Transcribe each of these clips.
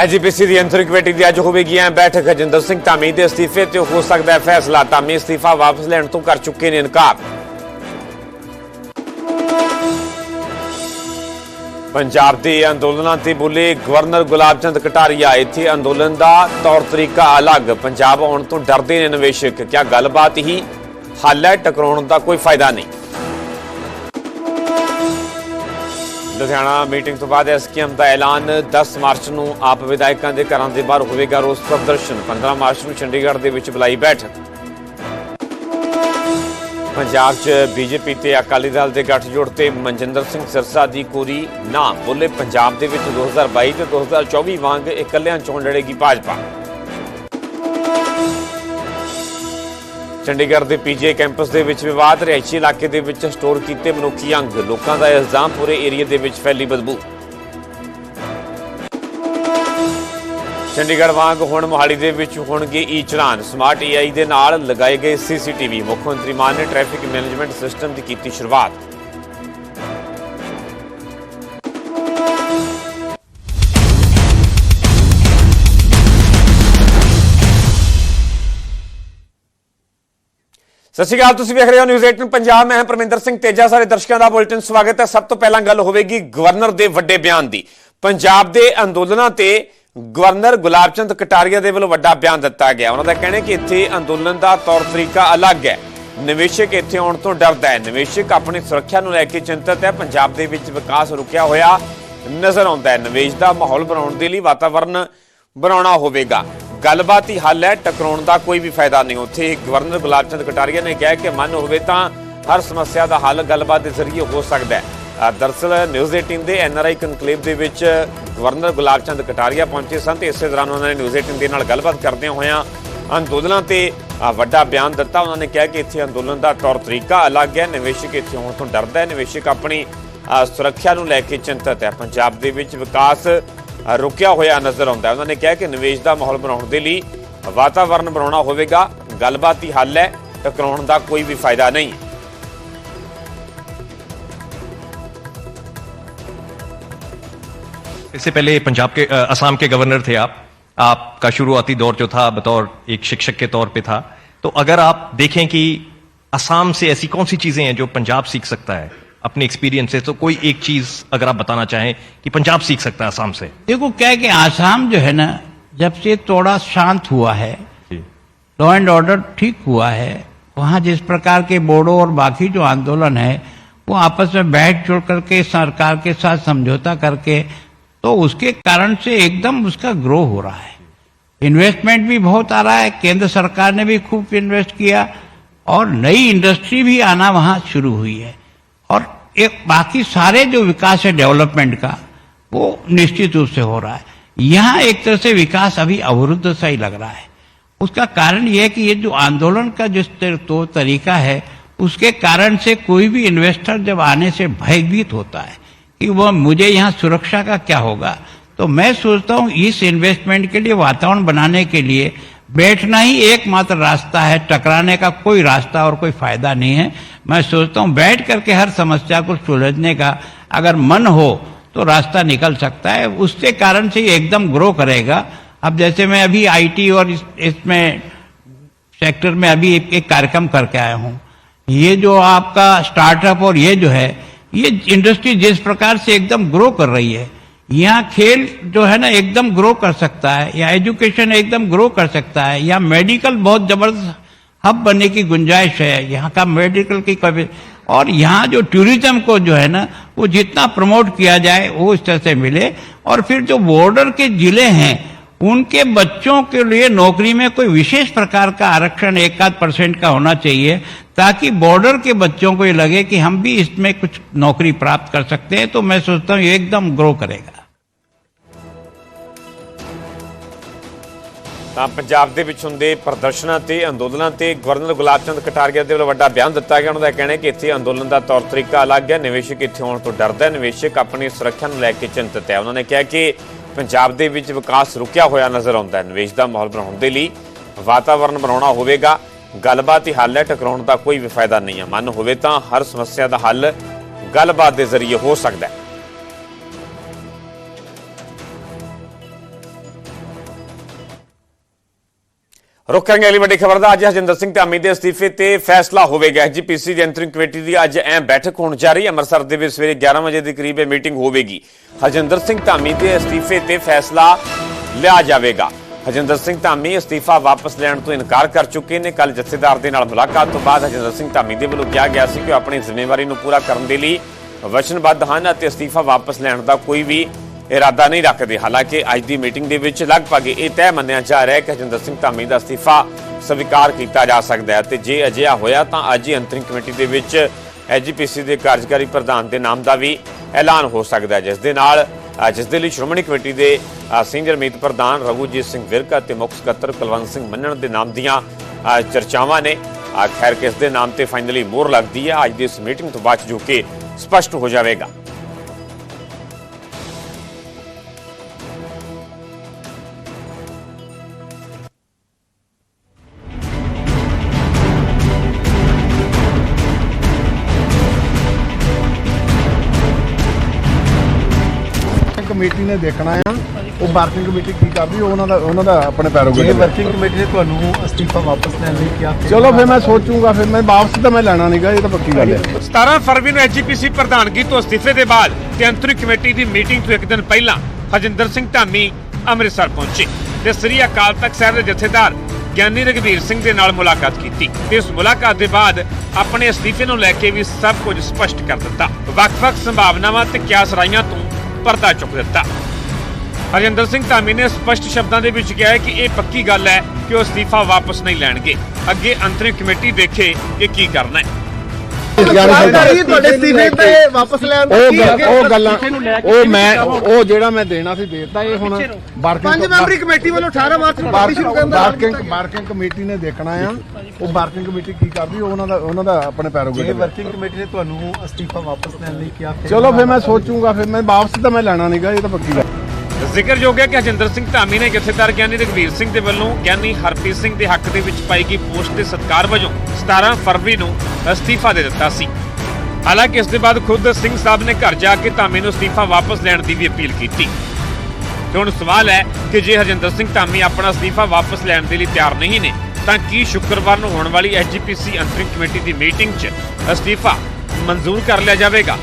AGPC ਦੀ ਅੰਤਰਿਕ committee ਦੀ ਅੱਜ ਹੋਵੇਗੀ ਐ ਬੈਠਕ। ਹਜਿੰਦਰ ਸਿੰਘ ਧਾਮੀ ਦੇ ਅਸਤੀਫੇ ਤੇ ਹੋ ਸਕਦਾ ਹੈ ਫੈਸਲਾ। ਧਾਮੀ ਅਸਤੀਫਾ ਵਾਪਸ ਲੈਣ ਤੋਂ ਕਰ ਚੁੱਕੇ ਨੇ ਇਨਕਾਰ। ਪੰਜਾਬ ਦੇ ਅੰਦੋਲਨਾਂ ਤੇ ਬੋਲੇ ਗਵਰਨਰ ਗੁਲਾਬ ਚੰਦ ਕਟਾਰੀਆ ਇੱਥੇ। ਅੰਦੋਲਨ ਦਾ ਤੌਰ ਤਰੀਕਾ ਅਲੱਗ। ਪੰਜਾਬ ਆਉਣ ਤੋਂ ਡਰਦੇ ਨੇ ਨਿਵੇਸ਼ਕ। ਕਿਆ ਗੱਲਬਾਤ ਹੀ ਹੱਲ ਹੈ ਟਕਰਾਉਣ ਦਾ ਕੋਈ ਫਾਇਦਾ ਨਹੀਂ। ਲੁਧਿਆਣਾ ਮੀਟਿੰਗ ਤੋਂ ਬਾਅਦ ਐਸਕੇਐਮ ਦਾ ਐਲਾਨ 10 ਮਾਰਚ ਨੂੰ ਆਪ ਵਿਧਾਇਕਾਂ ਦੇ ਘਰਾਂ ਦੇ ਬਾਹਰ ਹੋਵੇਗਾ ਰੋਸ ਪ੍ਰਦਰਸ਼ਨ। 15 ਮਾਰਚ ਨੂੰ ਚੰਡੀਗੜ੍ਹ ਦੇ ਵਿੱਚ ਬੁਲਾਈ ਬੈਠਕ। ਪੰਜਾਬ 'ਚ ਬੀਜੇਪੀ ਤੇ ਅਕਾਲੀ ਦਲ ਦੇ ਗੱਠਜੋੜ ਤੇ ਮਨਜਿੰਦਰ ਸਿੰਘ ਸਿਰਸਾ ਦੀ ਕੋਰੀ ਨਾ ਬੋਲੇ ਪੰਜਾਬ ਦੇ ਵਿੱਚ 2022 ਤੇ 2024 ਵਾਂਗ ਇਕੱਲਿਆਂ ਚੋਣ ਲੜੇਗੀ ਭਾਜਪਾ। ਚੰਡੀਗੜ੍ਹ ਦੇ ਪੀਜੀਆਈ ਕੈਂਪਸ ਦੇ ਵਿੱਚ ਵਿਵਾਦ, ਰਿਹਾਇਸ਼ੀ ਇਲਾਕੇ ਦੇ ਵਿੱਚ ਸਟੋਰ ਕੀਤੇ ਮਨੁੱਖੀ ਅੰਗ, ਲੋਕਾਂ ਦਾ ਇਲਜ਼ਾਮ ਪੂਰੇ ਏਰੀਆ ਦੇ ਵਿੱਚ ਫੈਲੀ ਬਦਬੂ। ਚੰਡੀਗੜ੍ਹ ਵਾਂਗ ਹੁਣ ਮੋਹਾਲੀ ਦੇ ਵਿੱਚ ਹੋਣਗੇ ਈ ਚਲਾਨ ਸਮਾਰਟ ਏਆਈ ਦੇ ਨਾਲ ਲਗਾਏ ਗਏ ਸੀਸੀਟੀਵੀ। ਮੁੱਖ ਮੰਤਰੀ ਮਾਨ ਨੇ ਟ੍ਰੈਫਿਕ ਮੈਨੇਜਮੈਂਟ ਸਿਸਟਮ ਦੀ ਕੀਤੀ ਸ਼ੁਰੂਆਤ। ਸਤਿ ਸ਼੍ਰੀ ਅਕਾਲ, ਤੁਸੀਂ ਵੇਖ ਰਹੇ ਹੋ ਨਿਊਜ਼ 18 ਪੰਜਾਬ। ਮੈਂ ਹਾਂ ਪਰਮਿੰਦਰ ਸਿੰਘ ਤੇਜਾ। ਸਾਰੇ ਦਰਸ਼ਕਾਂ ਦਾ ਬੁਲੇਟਿਨ ਸਵਾਗਤ ਹੈ। ਸਭ ਤੋਂ ਪਹਿਲਾਂ ਗੱਲ ਹੋਵੇਗੀ ਗਵਰਨਰ ਦੇ ਵੱਡੇ ਬਿਆਨ ਦੀ। ਪੰਜਾਬ ਦੇ ਅੰਦੋਲਨਾਂ ਤੇ ਗਵਰਨਰ ਗੁਲਾਬ ਕਟਾਰੀਆ ਦੇ ਵੱਲੋਂ ਵੱਡਾ ਬਿਆਨ ਦਿੱਤਾ ਗਿਆ। ਉਹਨਾਂ ਦਾ ਕਹਿਣਾ ਕਿ ਇੱਥੇ ਅੰਦੋਲਨ ਦਾ ਤੌਰ ਤਰੀਕਾ ਅਲੱਗ ਹੈ। ਨਿਵੇਸ਼ਕ ਇੱਥੇ ਆਉਣ ਤੋਂ ਡਰਦਾ ਹੈ। ਨਿਵੇਸ਼ਕ ਆਪਣੀ ਸੁਰੱਖਿਆ ਨੂੰ ਲੈ ਕੇ ਚਿੰਤਤ ਹੈ। ਪੰਜਾਬ ਦੇ ਵਿੱਚ ਵਿਕਾਸ ਰੁਕਿਆ ਹੋਇਆ ਨਜ਼ਰ ਆਉਂਦਾ ਹੈ। ਨਿਵੇਸ਼ ਦਾ ਮਾਹੌਲ ਬਣਾਉਣ ਦੇ ਲਈ ਵਾਤਾਵਰਣ ਬਣਾਉਣਾ ਹੋਵੇਗਾ। ਗੱਲਬਾਤ ਹੀ ਹੱਲ ਹੈ ਟਕਰਾਉਣ ਦਾ ਕੋਈ ਵੀ ਫਾਇਦਾ ਨਹੀਂ। ਉੱਥੇ ਗਵਰਨਰ ਗੁਲਾਬ ਚੰਦ ਕਟਾਰੀਆ ਨੇ ਕਿਹਾ ਕਿ ਮਨ ਹੋਵੇ ਤਾਂ ਹਰ ਸਮੱਸਿਆ ਦਾ ਹੱਲ ਗੱਲਬਾਤ ਦੇ ਜ਼ਰੀਏ ਹੋ ਸਕਦਾ ਹੈ। ਅ, ਦਰਅਸਲ ਨਿਊਜ਼ 18 ਦੇ ਐਨਆਰਆਈ ਕਨਕਲੇਵ ਦੇ ਵਿੱਚ ਗਵਰਨਰ ਗੁਲਾਬ ਚੰਦ ਕਟਾਰੀਆ ਪਹੁੰਚੇ ਸਨ ਤੇ ਇਸੇ ਦੌਰਾਨ ਉਹਨਾਂ ਨੇ ਨਿਊਜ਼ 18 ਦੇ ਨਾਲ ਗੱਲਬਾਤ ਕਰਦਿਆਂ ਹੋਇਆਂ ਅੰਦੋਲਨਾਂ ਤੇ ਵੱਡਾ ਬਿਆਨ ਦਿੱਤਾ। ਉਹਨਾਂ ਨੇ ਕਿਹਾ ਕਿ ਇੱਥੇ ਅੰਦੋਲਨ ਦਾ ਤੌਰ ਤਰੀਕਾ ਅਲੱਗ ਹੈ। ਨਿਵੇਸ਼ਕ ਇੱਥੇ ਆਉਣ ਤੋਂ ਡਰਦਾ ਹੈ। ਨਿਵੇਸ਼ਕ ਆਪਣੀ ਸੁਰੱਖਿਆ ਨੂੰ ਲੈ ਕੇ ਚਿੰਤਤ ਹੈ। ਪੰਜਾਬ ਦੇ ਵਿੱਚ ਵਿਕਾਸ ਰੁਕਿਆ ਹੋਇਆ ਨਜ਼ਰ ਆਉਂਦਾ ਹੈ ਉਹਨਾਂ ਨੇ ਕਿਹਾ ਕਿ ਨਿਵੇਸ਼ ਦਾ ਮਾਹੌਲ ਬਣਾਉਣ ਦੇ ਲਈ ਵਾਤਾਵਰਣ ਬਣਾਉਣਾ ਹੋਵੇਗਾ ਗੱਲਬਾਤ ਹੀ ਹੱਲ ਹੈ ਟਕਰਾਉਣ ਦਾ ਕੋਈ ਵੀ ਫਾਇਦਾ ਨਹੀਂ इससे पहले पंजाब के अ, असम के गवर्नर थे आप आपका शुरुआती दौर जो था बतौर एक शिक्षक के तौर पे था तो अगर आप देखें कि असम से ऐसी कौन सी चीजें हैं जो पंजाब सीख सकता है अपने एक्सपीरियंस से तो कोई एक चीज़ अगर आप बताना चाहें कि पंजाब सीख सकता है आसाम से? देखो क्या है कि आसाम जो है ना जब से थोड़ा शांत हुआ है लॉ एंड ऑर्डर ठीक हुआ है वहाँ जिस प्रकार के बोडो और बाकी जो आंदोलन है वो आपस में बैठ जुड़ करके सरकार के साथ समझौता करके तो उसके कारण से एकदम उसका ग्रो हो रहा है। इन्वेस्टमेंट भी बहुत आ रहा है केंद्र सरकार ने भी खूब इन्वेस्ट किया और नई इंडस्ट्री भी आना वहाँ शुरू हुई है। एक बाकी सारे जो विकास है डेवलपमेंट का, वो निश्चित रूप से हो रहा है। यहाँ एक तरह से विकास अभी अवरुद्ध सा ही लग रहा है। उसका कारण यह है कि ये जो आंदोलन का जिस तो तरीका है, उसके कारण से कोई भी इन्वेस्टर जब आने से भयभीत होता है कि वह मुझे यहाँ सुरक्षा का क्या होगा तो मैं सोचता हूँ इस इन्वेस्टमेंट के लिए, वातावरण बनाने के लिए बैठना ही एकमात्र रास्ता है, टकराने का कोई रास्ता और कोई फ़ायदा नहीं है। मैं सोचता हूँ बैठ करके हर समस्या को सुलझने का अगर मन हो तो रास्ता निकल सकता है। उसके कारण से ये एकदम ग्रो करेगा। अब जैसे मैं अभी आईटी और इस, इसमें सेक्टर में अभी एक, एक कार्यक्रम करके आया हूँ। ये जो आपका स्टार्टअप और ये जो है ये इंडस्ट्री जिस प्रकार से एकदम ग्रो कर रही है यहाँ खेल जो है ना एकदम ग्रो कर सकता है या एजुकेशन एकदम ग्रो कर सकता है या मेडिकल बहुत ज़बरदस्त हब बनने की गुंजाइश है, यहाँ का मेडिकल की कभी और यहाँ जो टूरिज़्म को जो है ना, वो जितना प्रमोट किया जाए, वो इस तरह से मिले। और फिर जो बॉर्डर के ज़िले हैं, उनके बच्चों के लिए नौकरी में कोई विशेष प्रकार का आरक्षण एक आध परसेंट का होना चाहिए, ताकि बॉर्डर के बच्चों को ये लगे कि हम भी इसमें कुछ नौकरी प्राप्त कर सकते हैं तो मैं सोचता हूँ ये एकदम ग्रो करेगा। ਤਾਂ ਪੰਜਾਬ ਦੇ ਵਿੱਚ ਹੁੰਦੇ ਪ੍ਰਦਰਸ਼ਨਾਂ ਤੇ ਅੰਦੋਲਨਾਂ ਤੇ ਗਵਰਨਰ ਗੁਲਾਬ ਚੰਦ ਕਟਾਰੀਆ ਦੇ ਵੱਲੋਂ ਵੱਡਾ ਬਿਆਨ ਦਿੱਤਾ ਗਿਆ। ਉਹਨਾਂ ਦਾ ਕਹਿਣਾ ਹੈ ਕਿ ਇੱਥੇ ਅੰਦੋਲਨ ਦਾ ਤੌਰ ਤਰੀਕਾ ਅਲੱਗ ਹੈ। ਨਿਵੇਸ਼ਕ ਇੱਥੇ ਆਉਣ ਤੋਂ ਡਰਦਾ ਹੈ। ਨਿਵੇਸ਼ਕ ਆਪਣੀ ਸੁਰੱਖਿਆ ਨੂੰ ਲੈ ਕੇ ਚਿੰਤਤ ਹੈ। ਉਹਨਾਂ ਨੇ ਕਿਹਾ ਕਿ ਪੰਜਾਬ ਦੇ ਵਿੱਚ ਵਿਕਾਸ ਰੁਕਿਆ ਹੋਇਆ ਨਜ਼ਰ ਆਉਂਦਾ ਹੈ। ਨਿਵੇਸ਼ ਦਾ ਮਾਹੌਲ ਬਣਾਉਣ ਦੇ ਲਈ ਵਾਤਾਵਰਣ ਬਣਾਉਣਾ ਹੋਵੇਗਾ। ਗੱਲਬਾਤ ਹੀ ਹੱਲ ਹੈ। ਟਕਰਾਉਣ ਦਾ ਕੋਈ ਵੀ ਫਾਇਦਾ ਨਹੀਂ ਹੈ। ਮਨ ਹੋਵੇ ਤਾਂ ਹਰ ਸਮੱਸਿਆ ਦਾ ਹੱਲ ਗੱਲਬਾਤ ਦੇ ਜ਼ਰੀਏ ਹੋ ਸਕਦਾ ਹੈ। ਰੁਕ ਕਰਾਂਗੇ ਅਗਲੀ ਵੱਡੀ ਖਬਰ ਦਾ। ਅੱਜ ਹਰਜਿੰਦਰ ਸਿੰਘ ਧਾਮੀ ਦੇ ਅਸਤੀਫੇ ਤੇ ਫੈਸਲਾ ਹੋਵੇਗਾ ਜੀਪੀਸੀ ਦੀ ਅੰਤਰਿਮ ਕਮੇਟੀ ਦੀ ਅੱਜ ਐਂ ਬੈਠਕ ਹੋਣ ਜਾ ਰਹੀ ਹੈ। ਅੰਮ੍ਰਿਤਸਰ ਦੇ ਵਿੱਚ ਸਵੇਰੇ 11 ਵਜੇ ਦੇ ਕਰੀਬ ਇਹ ਮੀਟਿੰਗ ਹੋਵੇਗੀ। ਹਰਜਿੰਦਰ ਸਿੰਘ ਧਾਮੀ ਦੇ ਅਸਤੀਫੇ ਤੇ ਫੈਸਲਾ ਲਿਆ ਜਾਵੇਗਾ। ਹਰਜਿੰਦਰ ਸਿੰਘ ਧਾਮੀ ਅਸਤੀਫਾ ਵਾਪਸ ਲੈਣ ਤੋਂ ਇਨਕਾਰ ਕਰ ਚੁੱਕੇ ਨੇ। ਕੱਲ ਜਥੇਦਾਰ ਦੇ ਨਾਲ ਮੁਲਾਕਾਤ ਤੋਂ ਬਾਅਦ ਹਰਜਿੰਦਰ ਸਿੰਘ ਧਾਮੀ ਦੇ ਵੱਲੋਂ ਕਿਹਾ ਗਿਆ ਸੀ ਕਿ ਉਹ ਆਪਣੀ ਜ਼ਿੰਮੇਵਾਰੀ ਨੂੰ ਪੂਰਾ ਕਰਨ ਦੇ ਲਈ ਵਚਨਬੱਧ ਹਨ ਅਤੇ ਅਸਤੀਫਾ ਵਾਪਸ ਲੈਣ ਦਾ ਕੋਈ ਵੀ ਇਰਾਦਾ ਨਹੀਂ ਰੱਖਦੇ। ਹਾਲਾਂਕਿ ਅੱਜ ਦੀ ਮੀਟਿੰਗ ਦੇ ਵਿੱਚ ਲਗਭਗ ਇਹ ਤੈਅ ਮੰਨਿਆ ਜਾ ਰਿਹਾ ਹੈ ਕਿ ਹਰਜਿੰਦਰ ਸਿੰਘ ਧਾਮੀ ਦਾ ਅਸਤੀਫਾ ਸਵੀਕਾਰ ਕੀਤਾ ਜਾ ਸਕਦਾ ਹੈ ਤੇ ਜੇ ਅਜਿਹਾ ਹੋਇਆ ਤਾਂ ਅੱਜ ਹੀ ਅੰਤਰਿਮ ਕਮੇਟੀ ਦੇ ਵਿੱਚ ਐਜੀਪੀਸੀ ਦੇ ਕਾਰਜਕਾਰੀ ਪ੍ਰਧਾਨ ਦੇ ਨਾਮ ਦਾ ਵੀ ਐਲਾਨ ਹੋ ਸਕਦਾ ਹੈ। ਜਿਸ ਦੇ ਨਾਲ ਜਿਸ ਦੇ ਲਈ ਸ਼੍ਰੋਮਣੀ ਕਮੇਟੀ ਦੇ ਸੀਨੀਅਰ ਮੀਤ ਪ੍ਰਧਾਨ ਰਘੂਜੀਤ ਸਿੰਘ ਵਿਰਕ ਅਤੇ ਮੁੱਖ ਸਕੱਤਰ ਕੁਲਵੰਤ ਸਿੰਘ ਮੰਨਣ ਦੇ ਨਾਮ ਦੀਆਂ ਚਰਚਾਵਾਂ ਨੇ। ਖੈਰ ਕਿਸ ਦੇ ਨਾਮ ਤੇ ਫਾਈਨਲੀ ਮੋਹਰ ਲੱਗਦੀ ਹੈ, ਅੱਜ ਦੀ ਇਸ ਮੀਟਿੰਗ ਤੋਂ ਬਾਅਦ ਜੋ ਕਿ ਸਪਸ਼ਟ ਹੋ ਜਾਵੇਗਾ। ਕਮੇਟੀ ਨੇ ਦੇਖਣਾ ਆ ਉਹ ਵਰਕਿੰਗ ਕਮੇਟੀ ਕੀ ਕਰਦੀ ਉਹ ਉਹਨਾਂ ਦਾ ਉਹਨਾਂ ਦਾ ਆਪਣੇ ਜੇ ਪੈਰੋਗੇ ਵਰਕਿੰਗ ਕਮੇਟੀ ਨੇ ਤੁਹਾਨੂੰ ਅਸਤੀਫਾ ਵਾਪਸ ਲੈਣ ਲਈ ਕਿਹਾ ਫਿਰ ਚਲੋ ਫਿਰ ਮੈਂ ਸੋਚੂਗਾ ਫਿਰ ਮੈਂ ਵਾਪਸ ਤਾਂ ਮੈਂ ਲੈਣਾ ਨਹੀਂਗਾ ਇਹ ਤਾਂ ਪੱਕੀ ਗੱਲ ਹੈ। 17 ਫਰਵਰੀ ਨੂੰ ਐਜੀਪੀਸੀ ਪ੍ਰਧਾਨਗੀ ਤੋਂ ਅਸਤੀਫੇ ਦੇ ਬਾਅਦ ਤੇ ਕਮੇਟੀ ਦੀ ਮੀਟਿੰਗ ਤੋਂ ਇੱਕ ਦਿਨ ਪਹਿਲਾਂ ਹਰਜਿੰਦਰ ਸਿੰਘ ਧਾਮੀ ਅੰਮ੍ਰਿਤਸਰ ਪਹੁੰਚੇ ਤੇ ਸ੍ਰੀ ਅਕਾਲ ਤਖਤ ਸਾਹਿਬ ਦੇ ਜਥੇਦਾਰ ਗਿਆਨੀ ਰਘਵੀਰ ਸਿੰਘ ਦੇ ਨਾਲ ਮੁਲਾਕਾਤ ਕੀਤੀ ਤੇ ਇਸ ਮੁਲਾਕਾਤ ਦੇ ਬਾਅਦ ਆਪਣੇ ਅਸਤੀਫੇ ਨੂੰ ਲੈ ਕੇ ਵੀ ਸਭ ਕੁਝ ਸਪਸ਼ਟ ਕਰ ਦਿੱਤਾ। ਵੱਖ-ਵੱਖ ਸੰਭਾਵਨਾਵਾਂ ਤੇ ਕਿਆਸ ਰਾਈਆਂ ਤੋਂ ਪਰਦਾ ਚੁੱਕ ਦਿੱਤਾ। ਹਰਜਿੰਦਰ ਸਿੰਘ ਧਾਮੀ ਨੇ ਸਪਸ਼ਟ ਸ਼ਬਦਾਂ ਦੇ ਵਿੱਚ ਕਿਹਾ ਹੈ ਕਿ ਇਹ ਪੱਕੀ ਗੱਲ ਹੈ ਕਿ ਉਹ ਅਸਤੀਫਾ ਵਾਪਸ ਨਹੀਂ ਲੈਣਗੇ। ਅੱਗੇ ਅੰਤਰਿਮ ਕਮੇਟੀ ਦੇਖੇ ਕਿ ਕੀ ਕਰਨਾ ਹੈ। ਜਾਣਕਾਰੀ ਤੁਹਾਡੇ ਅਸਤੀਫੇ ਤੇ ਵਾਪਸ ਲੈਣ ਉਹ ਗੱਲ- ਉਹ ਗੱਲਾਂ ਉਹ ਮੈਂ ਉਹ ਜਿਹੜਾ ਮੈਂ ਦੇਣਾ ਸੀ ਦੇਤਾ ਇਹ ਹੁਣ ਪੰਜ ਮੈਂਬਰੀ ਕਮੇਟੀ ਵੱਲੋਂ 18 ਮਾਰਚ ਨੂੰ ਪਾਰਟੀ ਸ਼ੁਰੂ ਕਰਨ ਦਾ ਕਮੇਟੀ ਨੇ ਦੇਖਣਾ ਆ ਉਹ ਵਰਕਿੰਗ ਕਮੇਟੀ ਕੀ ਕਰਦੀ ਉਹ ਉਹਨਾਂ ਦਾ ਉਹਨਾਂ ਦਾ ਆਪਣੇ ਜੇ ਪੈਰੋਗੇ ਵਰਕਿੰਗ ਕਮੇਟੀ ਨੇ ਤੁਹਾਨੂੰ ਅਸਤੀਫਾ ਵਾਪਸ ਲੈਣ ਲਈ ਕਿਹਾ ਫਿਰ ਚਲੋ ਫਿਰ ਮੈਂ ਸੋਚੂਗਾ ਫਿਰ ਮੈਂ ਵਾਪਸ ਤਾਂ ਮੈਂ ਲੈਣਾ ਨਹੀਂਗਾ ਇਹ ਤਾਂ ਪੱਕੀ ਗੱਲ। ਜ਼ਿਕਰਯੋਗ ਹੈ ਕਿ ਹਰਜਿੰਦਰ ਸਿੰਘ ਧਾਮੀ ਨੇ ਜਥੇਦਾਰ ਗਿਆਨੀ ਰਘਵੀਰ ਸਿੰਘ ਦੇ ਵੱਲੋਂ ਗਿਆਨੀ ਹਰਪ੍ਰੀਤ ਸਿੰਘ ਦੇ ਹੱਕ ਦੇ ਵਿੱਚ ਪਾਈ ਗਈ ਪੋਸਟ ਦੇ ਸਤਿਕਾਰ ਵਜੋਂ 17 ਫਰਵਰੀ ਨੂੰ ਅਸਤੀਫਾ ਦੇ ਦਿੱਤਾ ਸੀ। ਹਾਲਾਂਕਿ ਇਸ ਦੇ ਬਾਅਦ ਖੁਦ ਸਿੰਘ ਸਾਹਿਬ ਨੇ ਘਰ ਜਾ ਕੇ ਧਾਮੀ ਨੂੰ ਅਸਤੀਫਾ ਵਾਪਸ ਲੈਣ ਦੀ ਵੀ ਅਪੀਲ ਕੀਤੀ। ਤੇ ਹੁਣ ਸਵਾਲ ਹੈ ਕਿ ਜੇ ਹਰਜਿੰਦਰ ਸਿੰਘ ਧਾਮੀ ਆਪਣਾ ਅਸਤੀਫਾ ਵਾਪਸ ਲੈਣ ਦੇ ਲਈ ਤਿਆਰ ਨਹੀਂ ਨੇ, ਤਾਂ ਕੀ ਸ਼ੁੱਕਰਵਾਰ ਨੂੰ ਹੋਣ ਵਾਲੀ ਐਸਜੀਪੀਸੀ ਅੰਤਰਿਮ ਕਮੇਟੀ ਦੀ ਮੀਟਿੰਗ 'ਚ ਅਸਤੀਫਾ ਮਨਜ਼ੂਰ ਕਰ ਲਿਆ ਜਾਵੇਗਾ?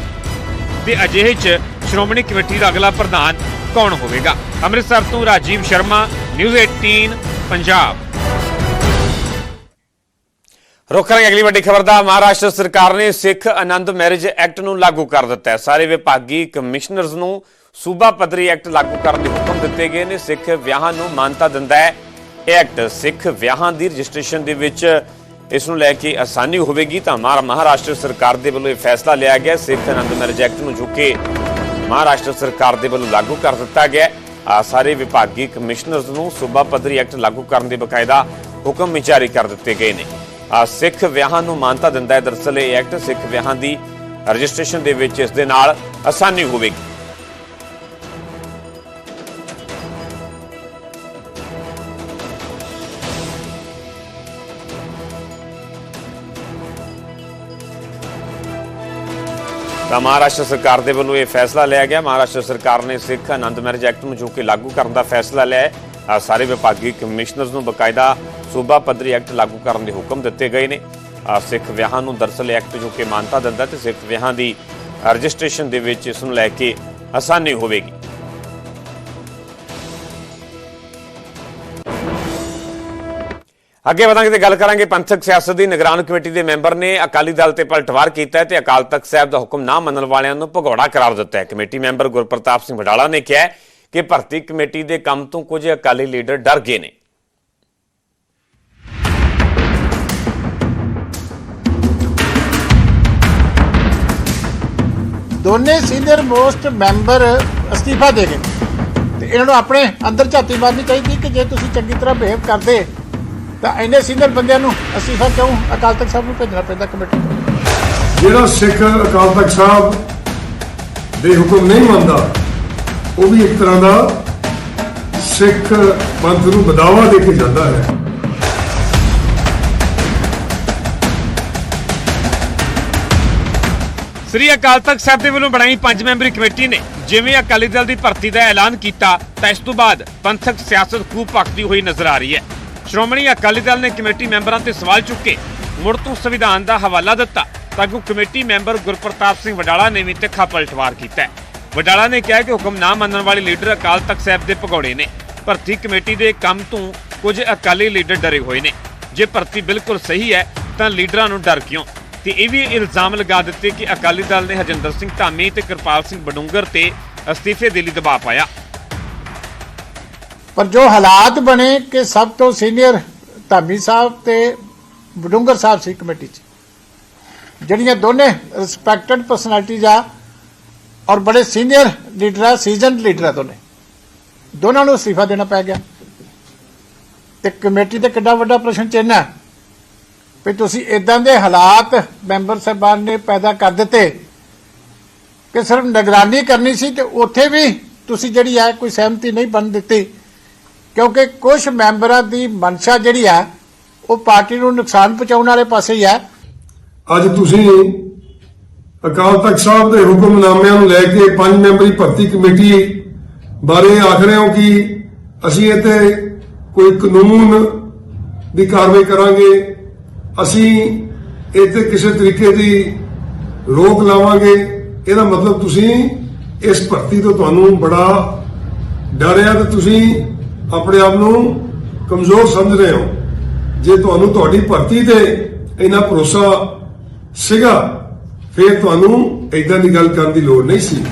ਤੇ ਅਜਿਹੇ 'ਚ ਸ਼੍ਰੋਮਣੀ ਕਮੇਟੀ ਦਾ ਅਗਲਾ ਪ੍ਰਧਾਨ ਕੌਣ ਹੋਵੇਗਾ? ਅੰਮ੍ਰਿਤਸਰ ਤੋਂ ਰਾਜੀਵ ਸ਼ਰਮਾ, ਨਿਊਜ਼ 18 ਪੰਜਾਬ। ਰੁਕ ਕਰਾਂਗੇ ਅਗਲੀ ਵੱਡੀ ਖਬਰ ਦਾ, ਮਹਾਰਾਸ਼ਟਰ ਸਰਕਾਰ ਨੇ ਸਿੱਖ ਆਨੰਦ ਮੈਰਿਜ ਐਕਟ ਨੂੰ ਲਾਗੂ ਕਰ ਦਿੱਤਾ ਹੈ। ਸਾਰੇ ਵਿਭਾਗੀ ਕਮਿਸ਼ਨਰਸ ਨੂੰ ਸੂਬਾ ਪੱਧਰੀ ਐਕਟ ਲਾਗੂ ਕਰਨ ਦੇ ਹੁਕਮ ਦਿੱਤੇ ਗਏ ਨੇ। ਸਿੱਖ ਵਿਆਹਾਂ ਨੂੰ ਮਾਨਤਾ ਦਿੰਦਾ ਹੈ ਇਹ ਐਕਟ। ਸਿੱਖ ਵਿਆਹਾਂ ਦੀ ਰਜਿਸਟ੍ਰੇਸ਼ਨ ਦੇ ਵਿੱਚ ਇਸ ਨੂੰ ਲੈ ਕੇ ਆਸਾਨੀ ਹੋਵੇਗੀ ਤਾਂ ਮਹਾਰਾਸ਼ਟਰ ਸਰਕਾਰ ਦੇ ਵੱਲੋਂ ਇਹ ਫੈਸਲਾ ਲਿਆ ਗਿਆ। ਸਿੱਖ ਆਨੰਦ ਮੈਰਿਜ ਐਕਟ ਨੂੰ ਜੋ ਕਿ ਮਹਾਰਾਸ਼ਟਰ ਸਰਕਾਰ ਦੇ ਵੱਲੋਂ ਲਾਗੂ ਕਰ ਦਿੱਤਾ ਗਿਆ ਆਹ ਸਾਰੇ ਵਿਭਾਗੀ ਕਮਿਸ਼ਨਰਸ ਨੂੰ ਸੂਬਾ ਪੱਧਰੀ ਐਕਟ ਲਾਗੂ ਕਰਨ ਦੇ ਬਕਾਇਦਾ ਹੁਕਮ ਵੀ ਜਾਰੀ ਕਰ ਦਿੱਤੇ ਗਏ ਨੇ। ਆਹ ਸਿੱਖ ਵਿਆਹਾਂ ਨੂੰ ਮਾਨਤਾ ਦਿੰਦਾ ਹੈ। ਦਰਅਸਲ ਇਹ ਐਕਟ ਸਿੱਖ ਵਿਆਹਾਂ ਦੀ ਰਜਿਸਟ੍ਰੇਸ਼ਨ ਦੇ ਵਿੱਚ ਇਸ ਦੇ ਨਾਲ ਆਸਾਨੀ ਹੋਵੇਗੀ। ਤਾਂ ਮਹਾਰਾਸ਼ਟਰ ਸਰਕਾਰ ਦੇ ਵੱਲੋਂ ਇਹ ਫੈਸਲਾ ਲਿਆ ਗਿਆ। ਮਹਾਰਾਸ਼ਟਰ ਸਰਕਾਰ ਨੇ ਸਿੱਖ ਆਨੰਦ ਮੈਰਿਜ ਐਕਟ ਨੂੰ ਜੋ ਕਿ ਲਾਗੂ ਕਰਨ ਦਾ ਫੈਸਲਾ ਲਿਆ ਹੈ ਆਹ ਸਾਰੇ ਵਿਭਾਗੀ ਕਮਿਸ਼ਨਰਸ ਨੂੰ ਬਕਾਇਦਾ ਸੂਬਾ ਪੱਧਰੀ ਐਕਟ ਲਾਗੂ ਕਰਨ ਦੇ ਹੁਕਮ ਦਿੱਤੇ ਗਏ ਨੇ। ਆਹ ਸਿੱਖ ਵਿਆਹਾਂ ਨੂੰ ਦਰਅਸਲ ਐਕਟ ਜੋ ਕਿ ਮਾਨਤਾ ਦਿੰਦਾ ਤੇ ਸਿੱਖ ਵਿਆਹਾਂ ਦੀ ਰਜਿਸਟ੍ਰੇਸ਼ਨ ਦੇ ਵਿੱਚ ਇਸ ਨੂੰ ਲੈ ਕੇ ਆਸਾਨੀ ਹੋਵੇਗੀ। ਅੱਗੇ ਵਧਾਂਗੇ ਤੇ ਗੱਲ ਕਰਾਂਗੇ ਪੰਥਕ ਸਿਆਸਤ ਦੀ। ਨਿਗਰਾਨ ਕਮੇਟੀ ਦੇ ਮੈਂਬਰ ਨੇ ਅਕਾਲੀ ਦਲ ਤੇ ਪਲਟਵਾਰ ਕੀਤਾ ਤੇ ਅਕਾਲ ਤਖਤ ਸਾਹਿਬ ਦਾ ਹੁਕਮ ਨਾ ਮੰਨਣ ਵਾਲਿਆਂ ਨੂੰ ਭਗੌੜਾ ਕਰਾਰ ਦਿੱਤਾ ਹੈ। ਕਮੇਟੀ ਮੈਂਬਰ ਗੁਰਪ੍ਰਤਾਪ ਸਿੰਘ ਵਡਾਲਾ ਨੇ ਕਿਹਾ ਕਿ ਭਰਤੀ ਕਮੇਟੀ ਦੇ ਕੰਮ ਤੋਂ ਕੁਝ ਅਕਾਲੀ ਲੀਡਰ ਡਰ ਗਏ ਨੇ। ਦੋਨੇ ਸੀਨੀਅਰ ਮੋਸਟ ਮੈਂਬਰ ਅਸਤੀਫਾ ਦੇ ਗਏ ਤੇ ਇਹਨਾਂ ਨੂੰ ਆਪਣੇ ਅੰਦਰ ਝਾਤੀ ਮਾਰਨੀ ਚਾਹੀਦੀ ਕਿ ਜੇ ਤੁਸੀਂ ਚੰਗੀ ਤਰ੍ਹਾਂ ਬਿਹੇਵ ਕਰਦੇ ਤਾਂ ਇੰਨੇ ਸੀਨੀਅਰ ਬੰਦਿਆਂ ਨੂੰ ਅਸਤੀਫਾ ਕਿਉਂ ਅਕਾਲ ਤਖਤ ਸਾਹਿਬ ਨੂੰ ਭੇਜਣਾ ਪੈਂਦਾ ਕਮੇਟੀ ਨੂੰ ਜਿਹੜਾ ਸਿੱਖ ਅਕਾਲ ਤਖਤ ਸਾਹਿਬ ਦੇ ਹੁਕਮ ਨਹੀਂ ਮੰਨਦਾ ਉਹ ਵੀ ਇੱਕ ਤਰ੍ਹਾਂ ਦਾ ਸਿੱਖ ਪੰਥ ਨੂੰ ਬਦਾਵਾ ਦੇ ਕੇ ਜਾਂਦਾ ਹੈ। ਸ੍ਰੀ ਅਕਾਲ ਤਖਤ ਸਾਹਿਬ ਦੇ ਵੱਲੋਂ ਬਣਾਈ ਪੰਜ ਮੈਂਬਰੀ ਕਮੇਟੀ ਨੇ ਜਿਵੇਂ ਅਕਾਲੀ ਦਲ ਦੀ ਭਰਤੀ ਦਾ ਐਲਾਨ ਕੀਤਾ ਤਾਂ ਇਸ ਤੋਂ ਬਾਅਦ ਪੰਥਕ ਸਿਆਸਤ ਖੂਬ ਭਖਦੀ ਹੋਈ ਨਜ਼ਰ ਆ ਰਹੀ ਹੈ। ਸ਼੍ਰੋਮਣੀ ਅਕਾਲੀ ਦਲ ਨੇ ਕਮੇਟੀ ਮੈਂਬਰਾਂ ਤੇ ਸਵਾਲ ਚੁੱਕੇ। ਮੁੜ ਤੋਂ ਸੰਵਿਧਾਨ ਦਾ ਹਵਾਲਾ ਦਿੱਤਾ ਤਾਂ ਕਿ ਕਮੇਟੀ ਮੈਂਬਰ ਗੁਰਪ੍ਰਤਾਪ ਸਿੰਘ ਵਡਾਲਾ ਨੇ ਵੀ ਤਿੱਖਾ ਪਲਟਵਾਰ ਕੀਤਾ ਵਡਾਲਾ ਨੇ ਕਿਹਾ ਕਿ ਹੁਕਮ ਨਾ ਮੰਨਣ ਵਾਲੇ ਲੀਡਰ ਅਕਾਲ ਤਖਤ ਸਾਹਿਬ ਦੇ ਭਗੌੜੇ ਨੇ, ਭਰਤੀ ਕਮੇਟੀ ਦੇ ਕੰਮ ਤੋਂ ਕੁਝ ਅਕਾਲੀ ਲੀਡਰ ਡਰੇ ਹੋਏ ਨੇ। ਜੇ ਭਰਤੀ ਬਿਲਕੁਲ ਸਹੀ ਹੈ ਤਾਂ ਲੀਡਰਾਂ ਨੂੰ ਡਰ ਕਿਉਂ? ਤੇ ਇਹ ਵੀ ਇਲਜ਼ਾਮ ਲਗਾ ਦਿੱਤੇ ਕਿ ਅਕਾਲੀ ਦਲ ਨੇ ਹਜਿੰਦਰ ਸਿੰਘ ਧਾਮੀ ਤੇ ਕਿਰਪਾਲ ਸਿੰਘ ਬਡੂੰਗਰ ਤੇ ਅਸਤੀਫੇ ਦੇ ਲਈ ਦਬਾਅ ਪਾਇਆ। ਪਰ ਜੋ ਹਾਲਾਤ ਬਣੇ ਕਿ ਸਭ ਤੋਂ ਸੀਨੀਅਰ ਧਾਮੀ ਸਾਹਿਬ ਤੇ ਬਡੂੰਗਰ ਸਾਹਿਬ ਸੀ ਕਮੇਟੀ 'ਚ, ਜਿਹੜੀਆਂ ਦੋਨੇ ਰਿਸਪੈਕਟਡ ਪਰਸਨੈਲਿਟੀਜ਼ ਆ ਔਰ ਬੜੇ ਸੀਨੀਅਰ ਲੀਡਰ ਆ ਸੀਜ਼ਨਡ ਲੀਡਰ ਆ ਦੋਨੇ। ਦੋਨਾਂ ਨੂੰ ਅਸਤੀਫਾ ਦੇਣਾ ਪੈ ਗਿਆ। ਤੇ ਕਮੇਟੀ ਤੇ ਕਿੱਡਾ ਵੱਡਾ ਪ੍ਰਸ਼ਨ ਚਿੰਨ੍ਹ ਹੈ ਵੀ ਤੁਸੀਂ ਇਦਾਂ ਦੇ ਹਾਲਾਤ ਮੈਂਬਰ ਸਾਹਿਬਾਨ ਨੇ ਪੈਦਾ ਕਰ ਦਿੱਤੇ ਕਿ ਸਿਰਫ ਨਿਗਰਾਨੀ ਕਰਨੀ ਸੀ ਤੇ ਉੱਥੇ ਵੀ ਤੁਸੀਂ ਜਿਹੜੀ ਹੈ ਕੋਈ ਸਹਿਮਤੀ ਨਹੀਂ ਬਣ ਦਿੱਤੀ। ਕਿਉਂਕਿ ਕੁਝ ਮੈਂਬਰਾਂ ਦੀ ਮਨਸ਼ਾ ਜਿਹੜੀ ਆ, ਉਹ ਪਾਰਟੀ ਨੂੰ ਨੁਕਸਾਨ ਪਹੁੰਚਾਉਣ ਵਾਲੇ ਪਾਸੇ ਹੀ ਹੈ ਅੱਜ ਤੁਸੀਂ ਅਕਾਲ ਤਖਤ ਸਾਹਿਬ ਦੇ ਹੁਕਮਨਾਮਿਆਂ ਨੂੰ ਲੈ ਕੇ ਪੰਜ ਮੈਂਬਰੀ ਭਰਤੀ ਕਮੇਟੀ ਬਾਰੇ ਆਖ ਰਹੇ ਹੋ ਕਿ ਅਸੀਂ ਇਹ ਕੋਈ ਕਾਨੂੰਨ ਦੀ ਕਾਰਵਾਈ ਕਰਾਂਗੇ, ਅਸੀਂ ਇੱਥੇ ਕਿਸੇ ਤਰੀਕੇ ਦੀ ਰੋਕ ਲਾਵਾਂਗੇ। ਇਹਦਾ ਮਤਲਬ ਤੁਸੀਂ ਇਸ ਭਰਤੀ ਤੋਂ ਤੁਹਾਨੂੰ ਬੜਾ ਡਰ ਆ ਤੇ ਤੁਸੀਂ ਆਪਣੇ ਆਪ ਨੂੰ ਕਮਜ਼ੋਰ ਸਮਝ ਰਹੇ ਹੋ। ਜੇ ਤੁਹਾਨੂੰ ਤੁਹਾਡੀ ਭਰਤੀ ਤੇ ਇੰਨਾ ਭਰੋਸਾ ਸੀਗਾ, ਫਿਰ ਤੁਹਾਨੂੰ ਇਦਾਂ ਦੀ ਗੱਲ ਕਰਨ ਦੀ ਲੋੜ ਨਹੀਂ ਸੀ।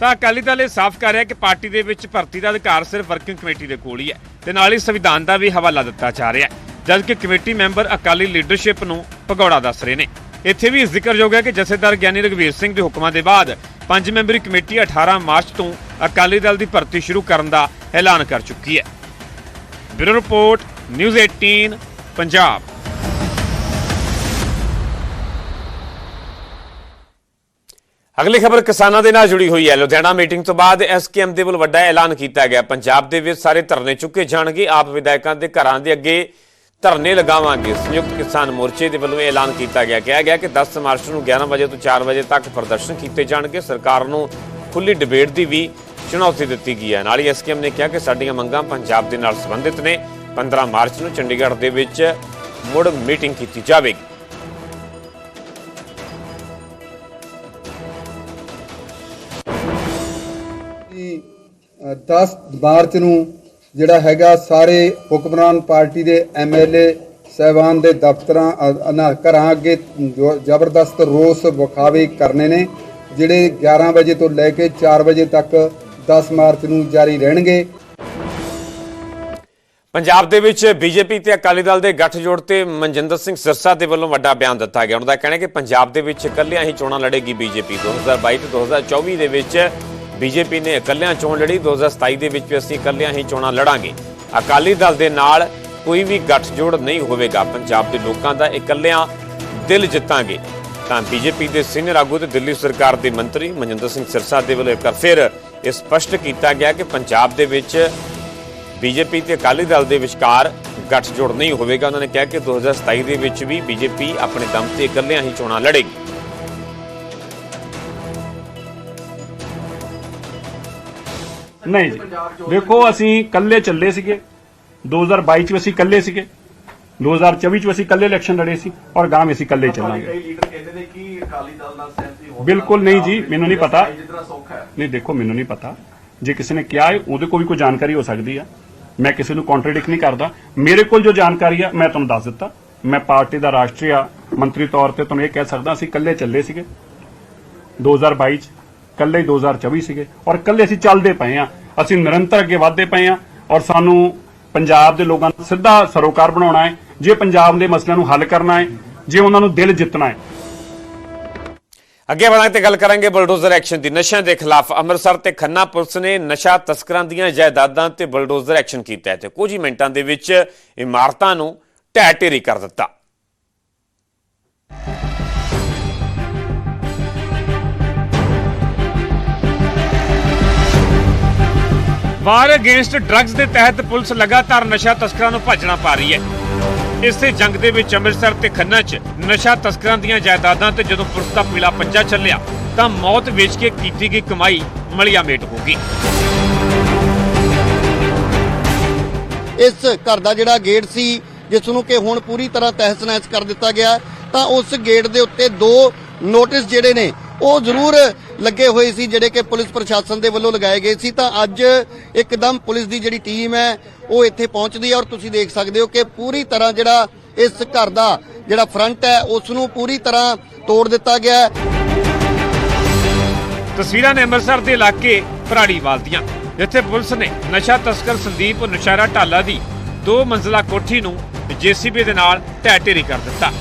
ਤਾਂ ਅਕਾਲੀ ਦਲ ਇਹ ਸਾਫ਼ ਕਰ ਰਿਹਾ ਕਿ ਪਾਰਟੀ ਦੇ ਵਿੱਚ ਭਰਤੀ ਦਾ ਅਧਿਕਾਰ ਸਿਰਫ ਵਰਕਿੰਗ ਕਮੇਟੀ ਦੇ ਕੋਲ ਹੀ ਹੈ ਤੇ ਨਾਲ ਹੀ ਸੰਵਿਧਾਨ ਦਾ ਵੀ ਹਵਾਲਾ ਦਿੱਤਾ ਜਾ ਰਿਹਾ ਹੈ, ਜਦਕਿ ਕਮੇਟੀ ਮੈਂਬਰ ਅਕਾਲੀ ਲੀਡਰਸ਼ਿਪ ਨੂੰ ਭਗੌੜਾ ਦੱਸ ਰਹੇ ਨੇ। ਇੱਥੇ ਵੀ ਜ਼ਿਕਰਯੋਗ ਹੈ ਕਿ ਜਥੇਦਾਰ ਗਿਆਨੀ ਰਗਵੀਰ ਸਿੰਘ ਦੇ ਹੁਕਮਾਂ ਦੇ ਬਾਅਦ ਪੰਜ ਮੈਂਬਰੀ ਕਮੇਟੀ 18 ਮਾਰਚ ਤੋਂ ਅਕਾਲੀ ਦਲ ਦੀ ਭਰਤੀ ਸ਼ੁਰੂ ਕਰਨ ਦਾ ਐਲਾਨ ਕਰ ਚੁੱਕੀ ਹੈ। Bureau report, news 18 Punjab. ਅਗਲੀ ਖਬਰ ਕਿਸਾਨਾਂ ਦੇ ਨਾਲ ਜੁੜੀ ਹੋਈ ਹੈ। ਲੁਧਿਆਣਾ ਮੀਟਿੰਗ ਤੋਂ ਬਾਅਦ ਐਸਕੇਐਮ ਦੇ ਵੱਲੋਂ ਵੱਡਾ ਐਲਾਨ ਕੀਤਾ ਗਿਆ। ਪੰਜਾਬ ਦੇ ਵਿੱਚ ਸਾਰੇ ਧਰਨੇ ਚੁੱਕੇ ਜਾਣਗੇ। ਆਪ ਵਿਧਾਇਕਾਂ ਦੇ ਘਰਾਂ ਦੇ ਅੱਗੇ ਧਰਨੇ ਲਗਾਵਾਂਗੇ। ਸੰਯੁਕਤ ਕਿਸਾਨ ਮੋਰਚੇ ਦੇ ਵੱਲੋਂ ਐਲਾਨ ਕੀਤਾ ਗਿਆ। ਕਿਹਾ ਗਿਆ ਕਿ 10 ਮਾਰਚ ਨੂੰ 11 ਵਜੇ ਤੋਂ 4 ਵਜੇ ਤੱਕ ਪ੍ਰਦਰਸ਼ਨ ਕੀਤੇ ਜਾਣਗੇ। ਸਰਕਾਰ ਨੂੰ ਖੁੱਲੀ ਡਿਬੇਟ ਦੀ ਵੀ ਚੁਣੌਤੀ ਦਿੱਤੀ ਗਈ ਹੈ। ਨਾਲ ਹੀ ਐਸਕੇਐਮ ਨੇ ਕਿਹਾ ਕਿ ਸਾਡੀਆਂ ਮੰਗਾਂ ਪੰਜਾਬ ਦੇ ਨਾਲ ਸੰਬੰਧਿਤ ਨੇ। 15 ਮਾਰਚ ਨੂੰ ਚੰਡੀਗੜ੍ਹ ਦੇ ਵਿੱਚ ਮੁੜ ਮੀਟਿੰਗ ਕੀਤੀ ਜਾਵੇਗੀ। ਕਿ, 10 ਮਾਰਚ ਨੂੰ ਜਿਹੜਾ ਹੈਗਾ ਸਾਰੇ ਹੁਕਮਰਾਨ ਪਾਰਟੀ ਦੇ ਐਮਐਲਏ ਸਹਿਬਾਨ ਦੇ ਦਫ਼ਤਰਾਂ ਅ, ਘਰਾਂ ਅੱਗੇ ਜ਼ਬਰਦਸਤ ਰੋਸ ਵਿਖਾਵੇ ਕਰਨੇ ਨੇ ਜਿਹੜੇ 11 ਵਜੇ ਤੋਂ ਲੈ ਕੇ 4 ਵਜੇ ਤੱਕ 10 ਮਾਰਚ ਨੂੰ ਜਾਰੀ ਰਹਿਣਗੇ। ਪੰਜਾਬ ਦੇ ਵਿੱਚ ਬੀਜੇਪੀ ਤੇ ਅਕਾਲੀ ਦਲ ਦੇ ਗੱਠਜੋੜ ਤੇ ਮਨਜਿੰਦਰ ਸਿੰਘ ਸਿਰਸਾ ਦੇ ਵੱਲੋਂ ਵੱਡਾ ਬਿਆਨ ਦਿੱਤਾ ਗਿਆ। ਉਹਨਾਂ ਦਾ ਕਹਿਣਾ ਹੈ ਕਿ ਪੰਜਾਬ ਦੇ ਵਿੱਚ ਇਕੱਲਿਆਂ ਹੀ ਚੋਣਾਂ ਲੜੇਗੀ ਬੀਜੇਪੀ। 2022 ਤੇ 2024 ਦੇ ਵਿੱਚ ਬੀਜੇਪੀ ਨੇ ਇਕੱਲਿਆਂ ਚੋਣ ਲੜੀ। 2027 ਦੇ ਵਿੱਚ ਵੀ ਅਸੀਂ ਇਕੱਲਿਆਂ ਹੀ ਚੋਣਾਂ ਲੜਾਂਗੇ। ਅਕਾਲੀ ਦਲ ਦੇ ਨਾਲ ਕੋਈ ਵੀ ਗੱਠਜੋੜ ਨਹੀਂ ਹੋਵੇਗਾ। ਪੰਜਾਬ ਦੇ ਲੋਕਾਂ ਦਾ ਇਕੱਲਿਆਂ ਦਿਲ ਜਿੱਤਾਂਗੇ। ਤਾਂ ਬੀਜੇਪੀ ਦੇ ਸੀਨੀਅਰ ਆਗੂ ਤੇ ਦਿੱਲੀ ਸਰਕਾਰ ਦੇ ਮੰਤਰੀ ਮਨਜਿੰਦਰ ਸਿੰਘ ਸਿਰਸਾ ਦੇ ਵੱਲੋਂ ਇੱਕ ਵਾਰ ਫਿਰ ਇਹ ਸਪਸ਼ਟ ਕੀਤਾ ਗਿਆ ਕਿ ਪੰਜਾਬ ਦੇ ਵਿੱਚ ਬੀਜੇਪੀ ਤੇ ਅਕਾਲੀ ਦਲ ਦੇ ਵਿਚਕਾਰ ਗੱਠਜੋੜ ਨਹੀਂ ਹੋਵੇਗਾ। ਉਹਨਾਂ ਨੇ ਕਿਹਾ ਕਿ 2027 ਦੇ ਵਿੱਚ ਵੀ ਬੀਜੇਪੀ ਆਪਣੇ ਦਮ ਤੇ ਇਕੱਲਿਆਂ ਹੀ ਚੋਣਾਂ ਲੜੇਗੀ। ਨਹੀਂ ਜੀ। ਦੇਖੋ ਅਸੀਂ ਕੱਲੇ ਚੱਲੇ ਸੀਗੇ। 2022 ਚ ਅਸੀਂ ਕੱਲੇ ਸੀਗੇ। 2024 ਚ ਅਸੀਂ ਕੱਲੇ ਇਲੈਕਸ਼ਨ ਲੜੇ ਸੀ ਔਰ ਗਾਂ ਵੀ ਅਸੀਂ ਕੱਲੇ ਚੱਲਾਂਗੇ। ਬਿਲਕੁਲ ਨਹੀਂ ਜੀ ਮੈਨੂੰ ਨਹੀਂ ਪਤਾ। ਨਹੀਂ ਦੇਖੋ ਮੈਨੂੰ ਨਹੀਂ ਪਤਾ। ਜੇ ਕਿਸੇ ਨੇ ਕਿਹਾ ਹੈ ਉਹਦੇ ਕੋਲ ਵੀ ਕੋਈ ਜਾਣਕਾਰੀ ਹੋ ਸਕਦੀ ਆ। ਮੈਂ ਕਿਸੇ ਨੂੰ ਕੰਟਰਡਿਕਟ ਨਹੀਂ ਕਰਦਾ। ਮੇਰੇ ਕੋਲ ਜੋ ਜਾਣਕਾਰੀ ਆ ਮੈਂ ਤੁਹਾਨੂੰ ਦੱਸ ਦਿੱਤਾ। ਮੈਂ ਪਾਰਟੀ ਦਾ ਰਾਸ਼ਟਰੀ ਮੰਤਰੀ ਤੌਰ ਤੇ ਤੁਹਾਨੂੰ ਇਹ ਕਹਿ ਸਕਦਾ ਅਸੀਂ ਇਕੱਲੇ ਚੱਲੇ ਸੀਗੇ। 2022 ਚ ਇਕੱਲੇ 2024 ਸੀਗੇ ਔਰ ਇਕੱਲੇ ਅਸੀਂ ਚੱਲਦੇ ਪਏ ਆ ਅਸੀਂ ਨਿਰੰਤਰ ਅੱਗੇ ਵਧਦੇ ਪਏ ਆ ਔਰ ਸਾਨੂੰ ਪੰਜਾਬ ਦੇ ਲੋਕਾਂ ਨੂੰ ਸਿੱਧਾ ਸਰੋਕਾਰ ਬਣਾਉਣਾ ਹੈ। ਜੇ ਪੰਜਾਬ ਦੇ ਮਸਲਿਆਂ ਨੂੰ ਹੱਲ ਕਰਨਾ ਹੈ, ਜੇ ਉਹਨਾਂ ਨੂੰ ਦਿਲ ਜਿੱਤਣਾ ਹੈ। ਅੱਗੇ ਵਧਾਂਗੇ ਤੇ ਗੱਲ ਕਰਾਂਗੇ ਬਲਡੋਜ਼ਰ ਐਕਸ਼ਨ ਦੀ। ਨਸ਼ਿਆਂ ਦੇ ਖਿਲਾਫ ਅੰਮ੍ਰਿਤਸਰ ਤੇ ਖੰਨਾ ਪੁਲਿਸ ਨੇ ਨਸ਼ਾ ਤਸਕਰਾਂ ਦੀਆਂ ਜਾਇਦਾਦਾਂ ਤੇ ਬਲਡੋਜ਼ਰ ਐਕਸ਼ਨ ਕੀਤਾ ਹੈ ਤੇ ਕੁਝ ਹੀ ਮਿੰਟਾਂ ਦੇ ਵਿੱਚ ਇਮਾਰਤਾਂ ਨੂੰ ਢਹਿ ਢੇਰੀ ਕਰ ਦਿੱਤਾ। ਵਾਰ ਅਗੇਂਸਟ ਡਰੱਗਸ ਦੇ ਤਹਿਤ ਪੁਲਿਸ ਲਗਾਤਾਰ ਨਸ਼ਾ ਤਸਕਰਾਂ ਨੂੰ ਭੱਜਣਾ ਪਾ ਰਹੀ ਹੈ। ਇਸੇ ਜੰਗ ਦੇ ਵਿੱਚ ਅੰਮ੍ਰਿਤਸਰ ਤੇ ਖੰਨਾ 'ਚ ਨਸ਼ਾ ਤਸਕਰਾਂ ਦੀਆਂ ਜਾਇਦਾਦਾਂ ਤੇ ਜਦੋਂ ਪੁਲਿਸ ਦਾ ਪੀਲਾ ਪੰਜਾ ਚੱਲਿਆ, ਤਾਂ ਮੌਤ ਵੇਚ ਕੇ ਕੀਤੀ ਗਈ ਕਮਾਈ ਮਲਿਆ ਮੇਟ ਹੋ ਗਈ। ਇਸ ਘਰ ਦਾ ਜਿਹੜਾ ਗੇਟ ਸੀ, ਜਿਸ ਨੂੰ ਕਿ ਹੁਣ ਪੂਰੀ ਤਰ੍ਹਾਂ ਤਹਿਸ ਨਹਿਸ ਕਰ ਦਿੱਤਾ ਗਿਆ, ਤਾਂ ਉਸ ਗੇਟ ਦੇ ਉੱਤੇ ਦੋ ਨੋਟਿਸ ਜਿਹੜੇ ਨੇ, ਉਹ ਜ਼ਰੂਰ ਲੱਗੇ ਹੋਏ ਸੀ ਜਿਹੜੇ ਕਿ ਪੁਲਿਸ ਪ੍ਰਸ਼ਾਸਨ ਦੇ ਵੱਲੋਂ ਲਗਾਏ ਗਏ ਸੀ ਤਾਂ ਅੱਜ ਇੱਕਦਮ ਪੁਲਿਸ ਦੀ ਜਿਹੜੀ ਟੀਮ ਹੈ ਉਹ ਇੱਥੇ ਪਹੁੰਚਦੀ ਹੈ ਔਰ ਤੁਸੀਂ ਦੇਖ ਸਕਦੇ ਹੋ ਕਿ ਪੂਰੀ ਤਰ੍ਹਾਂ ਜਿਹੜਾ ਇਸ ਘਰ ਦਾ ਜਿਹੜਾ ਫਰੰਟ ਹੈ, ਉਸ ਨੂੰ ਪੂਰੀ ਤਰ੍ਹਾਂ ਤੋੜ ਦਿੱਤਾ ਗਿਆ ਹੈ। ਤਸਵੀਰਾਂ ਨੇ ਅੰਮ੍ਰਿਤਸਰ ਦੇ ਇਲਾਕੇ ਭਰਾੜੀਵਾਲ ਦੀਆਂ। ਜਿੱਥੇ ਪੁਲਿਸ ਨੇ ਨਸ਼ਾ ਤਸਕਰ ਸੰਦੀਪ ਨਸ਼ਾਰਾ ਢਾਲਾ ਦੀ ਦੋ ਮੰਜ਼ਲਾ ਕੋਠੀ ਨੂੰ ਜੀਸੀਬੀ ਦੇ ਨਾਲ ਢਹਿ ਢੇਰੀ ਕਰ ਦਿੱਤਾ।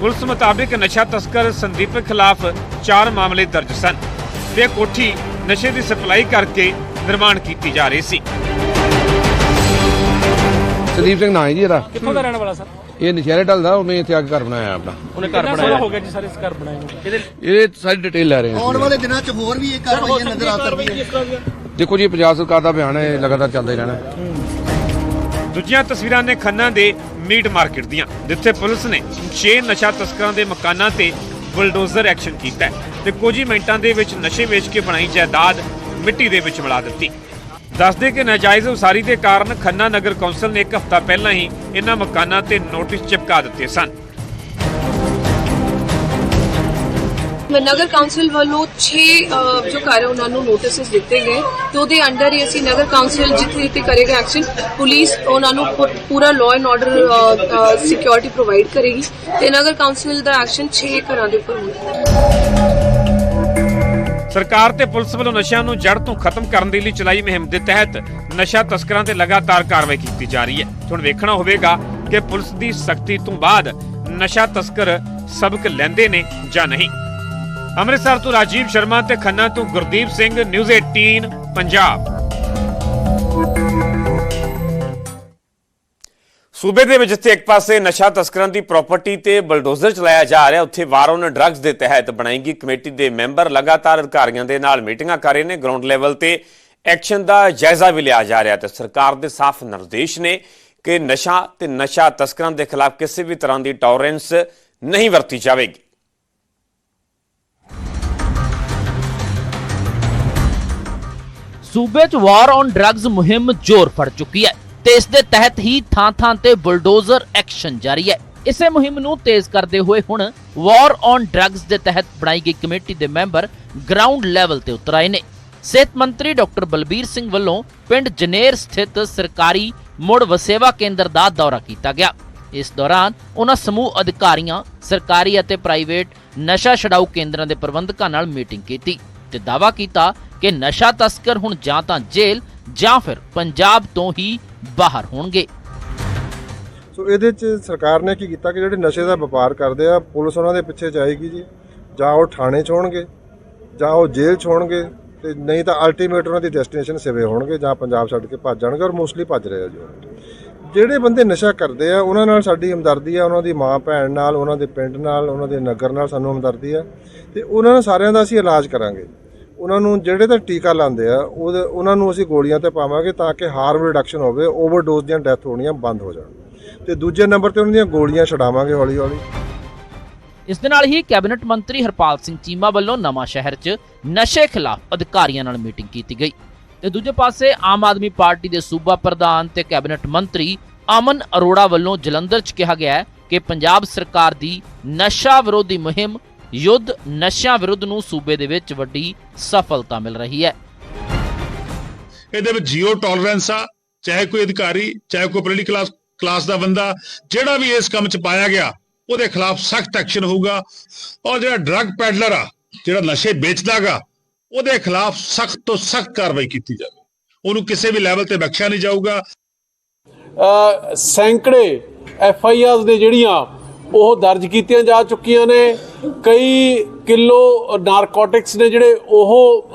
ਪੁਲਿਸ ਮੁਤਾਬਿਕ ਨਸ਼ਾ ਤਸਕਰ ਸੰਦੀਪ ਖਿਲਾਫ ਚਾਰ ਮਾਮਲੇ ਦਰਜ ਸਨ। ਤੇ ਇਹ ਕੋਠੀ ਨਸ਼ੇ ਦੀ ਸਪਲਾਈ ਕਰਕੇ ਨਿਰਮਾਣ ਕੀਤੀ ਜਾ ਰਹੀ ਸੀ। ਸੰਦੀਪ ਸਿੰਘ ਨਾਂ ਹੈ ਜੀ ਇਹਦਾ। ਕਿੱਥੋਂ ਦਾ ਰਹਿਣ ਵਾਲਾ ਸਰ? ਇਹ ਨਸ਼ਹਿਰੇ ਢਲਦਾ ਉਹਨੇ ਇੱਥੇ ਆ ਕੇ ਘਰ ਬਣਾਇਆ ਆਪਣਾ। ਉਹਨੇ ਘਰ ਬਣਾਇਆ। ਹੋ ਗਿਆ ਜੀ ਸਰ ਇਸ ਘਰ ਬਣਾਏ ਨੂੰ? ਇਹਦੇ ਇਹ ਸਾਰੀ ਡਿਟੇਲ ਲੈ ਰਹੇ ਹਾਂ ਆਉਣ ਵਾਲੇ ਦਿਨਾਂ 'ਚ ਹੋਰ ਵੀ ਇਹ ਕਾਰਵਾਈਆਂ ਨਜ਼ਰ ਆ ਸਕਦੀਆਂ ਦੇਖੋ ਜੀ ਪੰਜਾਬ ਸਰਕਾਰ ਦਾ ਬਿਆਨ ਹੈ ਲਗਾਤਾਰ ਚੱਲਦਾ ਹੀ ਰਹਿਣਾ। ਦੂਜੀਆਂ ਤਸਵੀਰਾਂ ਨੇ ਖੰਨਾ ਦੇ ਮੀਟ ਮਾਰਕੀਟ ਦੀਆਂ ਜਿੱਥੇ ਪੁਲਿਸ ਨੇ 6 ਨਸ਼ਾ ਤਸਕਰਾਂ ਦੇ ਮਕਾਨਾਂ ਤੇ ਬੁਲਡੋਜ਼ਰ ਐਕਸ਼ਨ ਕੀਤਾ ਹੈ ਤੇ ਕੁਝ ਹੀ ਮਿੰਟਾਂ ਦੇ ਵਿੱਚ ਨਸ਼ੇ ਵੇਚ ਕੇ ਬਣਾਈ ਜਾਇਦਾਦ ਮਿੱਟੀ ਦੇ ਵਿੱਚ ਮਿਲਾ ਦਿੱਤੀ। ਦੱਸਦੇ ਕਿ ਨਾਜਾਇਜ਼ ਉਸਾਰੀ ਦੇ ਕਾਰਨ ਖੰਨਾ ਨਗਰ ਕੌਂਸਲ ਨੇ ਇੱਕ ਹਫ਼ਤਾ ਪਹਿਲਾਂ ਹੀ ਇਹਨਾਂ ਮਕਾਨਾਂ ਤੇ ਨੋਟਿਸ ਚਿਪਕਾ ਦਿੱਤੇ ਸਨ। ਨਗਰ ਕੌਂਸਲ ਵੱਲੋਂ 6 ਜੋ ਘਰ ਹੈ ਉਹਨਾਂ ਨੂੰ ਨੋਟਿਸਸ ਦਿੱਤੇ ਗਏ, ਤੇ ਉਹਦੇ ਅੰਡਰ ਹੀ ਅਸੀਂ ਨਗਰ ਕੌਂਸਲ ਜਿੱਥੇ ਜਿੱਥੇ ਕਰੇਗਾ ਐਕਸ਼ਨ ਪੁਲਿਸ ਉਹਨਾਂ ਨੂੰ ਪੂ- ਪੂਰਾ law and order security provide ਕਰੇਗੀ, ਤੇ ਨਗਰ ਕੌਂਸਲ ਦਾ ਐਕਸ਼ਨ 6 ਘਰਾਂ ਦੇ ਉੱਪਰ ਹੋਣਾ ਸਰਕਾਰ ਤੇ ਪੁਲਿਸ ਵੱਲੋਂ ਨਸ਼ਿਆਂ ਨੂੰ ਜੜ ਤੋਂ ਖਤਮ ਕਰਨ ਦੇ ਲਈ ਚਲਾਈ ਮੁਹਿੰਮ ਦੇ ਤਹਿਤ ਨਸ਼ਾ ਤਸਕਰਾਂ ਤੇ ਲਗਾਤਾਰ ਕਾਰਵਾਈ ਕੀਤੀ ਜਾ ਰਹੀ ਹੈ। ਹੁਣ ਵੇਖਣਾ ਹੋਵੇਗਾ ਕਿ ਪੁਲਿਸ ਦੀ ਸਖਤੀ ਤੋਂ ਬਾਅਦ ਨਸ਼ਾ ਤਸਕਰ ਸਬਕ ਲੈਂਦੇ ਨੇ ਜਾਂ ਨਹੀਂ। ਅੰਮ੍ਰਿਤਸਰ ਤੋਂ ਰਾਜੀਵ ਸ਼ਰਮਾ ਤੇ ਖੰਨਾ ਤੋਂ ਗੁਰਦੀਪ ਸਿੰਘ, ਨਿਊਜ਼ 18 ਪੰਜਾਬ। ਸੂਬੇ ਦੇ ਵਿੱਚ ਜਿੱਥੇ ਇੱਕ ਪਾਸੇ ਨਸ਼ਾ ਤਸਕਰਾਂ ਦੀ ਪ੍ਰਾਪਰਟੀ ਤੇ ਬਲਡੋਜ਼ਰ ਚਲਾਇਆ ਜਾ ਰਿਹਾ, ਉੱਥੇ ਵਾਰ ਔਨ ਡਰੱਗਸ ਦੇ ਤਹਿਤ ਬਣਾਈ ਗਈ ਕਮੇਟੀ ਦੇ ਮੈਂਬਰ ਲਗਾਤਾਰ ਅਧਿਕਾਰੀਆਂ ਦੇ ਨਾਲ ਮੀਟਿੰਗਾਂ ਕਰ ਰਹੇ ਨੇ ਗਰਾਊਂਡ ਲੈਵਲ ਤੇ ਐਕਸ਼ਨ ਦਾ ਜਾਇਜ਼ਾ ਵੀ ਲਿਆ ਜਾ ਰਿਹਾ ਤੇ ਸਰਕਾਰ ਦੇ ਸਾਫ਼ ਨਿਰਦੇਸ਼ ਨੇ ਕਿ ਨਸ਼ਾ ਤੇ ਨਸ਼ਾ ਤਸਕਰਾਂ ਦੇ ਖਿਲਾਫ ਕਿਸੇ ਵੀ ਤਰ੍ਹਾਂ ਦੀ ਟੋਲਰੈਂਸ ਨਹੀਂ ਵਰਤੀ ਜਾਵੇਗੀ। ਸੂਬੇ 'ਚ ਵਾਰ ਔਨ ਡਰੱਗਸ ਮੁਹਿੰਮ ਜ਼ੋਰ ਫੜ ਚੁੱਕੀ ਹੈ ਤੇ ਇਸ ਦੇ ਤਹਿਤ ਹੀ ਥਾਂ-ਥਾਂ ਤੇ ਬੁਲਡੋਜ਼ਰ ਐਕਸ਼ਨ ਜਾਰੀ ਹੈ। ਇਸੇ ਮੁਹਿੰਮ ਨੂੰ ਤੇਜ਼ ਕਰਦੇ ਹੋਏ ਹੁਣ ਵਾਰ ਔਨ ਡਰੱਗਸ ਦੇ ਤਹਿਤ ਬਣਾਈ ਗਈ ਕਮੇਟੀ ਦੇ ਮੈਂਬਰ ਗਰਾਊਂਡ ਲੈਵਲ ਤੇ ਉਤਰ ਆਏ ਨੇ। ਸਿਹਤ ਮੰਤਰੀ ਡਾਕਟਰ ਬਲਬੀਰ ਸਿੰਘ ਵੱਲੋਂ ਪਿੰਡ ਜਨੇਰ ਸਥਿਤ ਸਰਕਾਰੀ ਮੁੜ ਵਸੇਵਾ ਕੇਂਦਰ ਦਾ ਦੌਰਾ ਕੀਤਾ ਗਿਆ। ਇਸ ਦੌਰਾਨ ਉਹਨਾਂ ਸਮੂਹ ਅਧਿਕਾਰੀਆਂ, ਸਰਕਾਰੀ ਅਤੇ ਪ੍ਰਾਈਵੇਟ ਨਸ਼ਾ ਛਡਾਊ ਕੇਂਦਰਾਂ ਦੇ ਪ੍ਰਬੰਧਕਾਂ ਨਾਲ ਮੀਟਿੰਗ ਕੀਤੀ ਤੇ ਦਾਅਵਾ ਕੀਤਾ ਕਿ ਨਸ਼ਾ ਤਸਕਰ ਹੁਣ ਜਾਂ ਤਾਂ ਜੇਲ੍ਹ ਜਾਂ ਫਿਰ ਪੰਜਾਬ ਤੋਂ ਹੀ ਬਾਹਰ ਹੋਣਗੇ। ਸੋ ਇਹਦੇ ਚ ਸਰਕਾਰ ਨੇ ਕੀ ਕੀਤਾ ਕਿ ਜਿਹੜੇ ਨਸ਼ੇ ਦਾ ਵਪਾਰ ਕਰਦੇ ਆ, ਪੁਲਿਸ ਉਹਨਾਂ ਦੇ ਪਿੱਛੇ ਜਾਏਗੀ ਜੀ। ਜਾਂ ਉਹ ਥਾਣੇ 'ਚ ਹੋਣਗੇ, ਜਾਂ ਉਹ ਜੇਲ੍ਹ 'ਚ ਹੋਣਗੇ, ਤੇ ਨਹੀਂ ਤਾਂ ਅਲਟੀਮੇਟ ਉਹਨਾਂ ਦੀ ਡੈਸਟੀਨੇਸ਼ਨ ਸਿਵੇ ਹੋਣਗੇ, ਜਾਂ ਪੰਜਾਬ ਛੱਡ ਕੇ ਭੱਜ ਜਾਣਗੇ ਔਰ ਮੋਸਟਲੀ ਭੱਜ ਰਹੇ ਆ ਜੀ ਜਿਹੜੇ ਬੰਦੇ ਨਸ਼ਾ ਕਰਦੇ ਆ, ਉਹਨਾਂ ਨਾਲ ਸਾਡੀ ਹਮਦਰਦੀ ਆ, ਉਹਨਾਂ ਦੀ ਮਾਂ ਭੈਣ ਨਾਲ, ਉਹਨਾਂ ਦੇ ਪਿੰਡ ਨਾਲ, ਉਹਨਾਂ ਦੇ ਨਗਰ ਨਾਲ ਸਾਨੂੰ ਹਮਦਰਦੀ ਆ, ਤੇ ਉਹਨਾਂ ਸਾਰਿਆਂ ਦਾ ਅਸੀਂ ਇਲਾਜ ਕਰਾਂਗੇ। ਉਹਨਾਂ ਨੂੰ ਜਿਹੜੇ ਤਾਂ ਟੀਕਾ ਲਾਉਂਦੇ ਆ, ਉਹਦੇ ਉਹਨਾਂ ਨੂੰ ਅਸੀਂ ਗੋਲੀਆਂ ਤੇ ਪਾਵਾਂਗੇ ਤਾਂ ਕਿ ਹਾਰਮ ਰਿਡਕਸ਼ਨ ਹੋਵੇ ਓਵਰਡੋਜ਼ ਦੀਆਂ ਡੈਥ ਹੋਣੀਆਂ ਬੰਦ ਹੋ ਜਾਣ। ਤੇ ਦੂਜੇ ਨੰਬਰ ਤੇ ਉਹਨਾਂ ਦੀਆਂ ਗੋਲੀਆਂ ਛਡਾਵਾਂਗੇ ਹੌਲੀ ਹੌਲੀ ਇਸ ਦੇ ਨਾਲ ਹੀ ਕੈਬਨਿਟ ਮੰਤਰੀ ਹਰਪਾਲ ਸਿੰਘ ਚੀਮਾ ਵੱਲੋਂ ਨਵਾਂ ਸ਼ਹਿਰ 'ਚ ਨਸ਼ੇ ਖਿਲਾਫ ਅਧਿਕਾਰੀਆਂ ਨਾਲ ਮੀਟਿੰਗ ਕੀਤੀ ਗਈ। ਤੇ ਦੂਜੇ ਪਾਸੇ ਆਮ ਆਦਮੀ ਪਾਰਟੀ ਦੇ ਸੂਬਾ ਪ੍ਰਧਾਨ ਤੇ ਕੈਬਨਿਟ ਮੰਤਰੀ ਅਮਨ ਅਰੋੜਾ ਵੱਲੋਂ ਜਲੰਧਰ 'ਚ ਕਿਹਾ ਗਿਆ ਕਿ ਪੰਜਾਬ ਸਰਕਾਰ ਦੀ ਨਸ਼ਾ ਵਿਰੋਧੀ ਮੁਹਿੰਮ ਯੁੱਧ ਨਸ਼ਿਆਂ ਵਿਰੁੱਧ ਨੂੰ ਸੂਬੇ ਦੇ ਵਿੱਚ ਵੱਡੀ ਸਫਲਤਾ ਮਿਲ ਰਹੀ ਹੈ। ਇਹਦੇ ਵਿੱਚ ਜ਼ੀਰੋ ਟੋਲਰੈਂਸ ਆ ਚਾਹੇ ਕੋਈ ਅਧਿਕਾਰੀ ਚਾਹੇ ਕੋਈ ਪੋਲੀਟੀਕਲ ਕਲਾਸ ਕਲਾਸ ਦਾ ਬੰਦਾ ਜਿਹੜਾ ਵੀ ਇਸ ਕੰਮ 'ਚ ਪਾਇਆ ਗਿਆ ਉਹਦੇ ਖਿਲਾਫ ਸਖਤ ਐਕਸ਼ਨ ਹੋਊਗਾ। ਔਰ ਜਿਹੜਾ ਡਰੱਗ ਪੈਡਲਰ ਆ ਜਿਹੜਾ ਨਸ਼ੇ ਵੇਚਦਾਗਾ ਉਹਦੇ ਖਿਲਾਫ ਸਖਤ ਤੋਂ ਸਖਤ ਕਾਰਵਾਈ ਕੀਤੀ ਜਾਵੇ। ਉਹਨੂੰ ਕਿਸੇ ਵੀ ਲੈਵਲ ਤੇ ਬਖਸ਼ਿਆ ਨਹੀਂ ਜਾਊਗਾ। ਸੈਂਕੜੇ ਐਫ ਆਈ ਆਰਸ ਨੇ ਜਿਹੜੀਆਂ ਉਹ ਦਰਜ ਕੀਤੀਆਂ ਜਾ ਚੁੱਕੀਆਂ ਨੇ। ਕਈ ਕਿਲੋ ਨਾਰਕੋਟਿਕਸ ਨੇ ਜਿਹੜੇ ਉਹ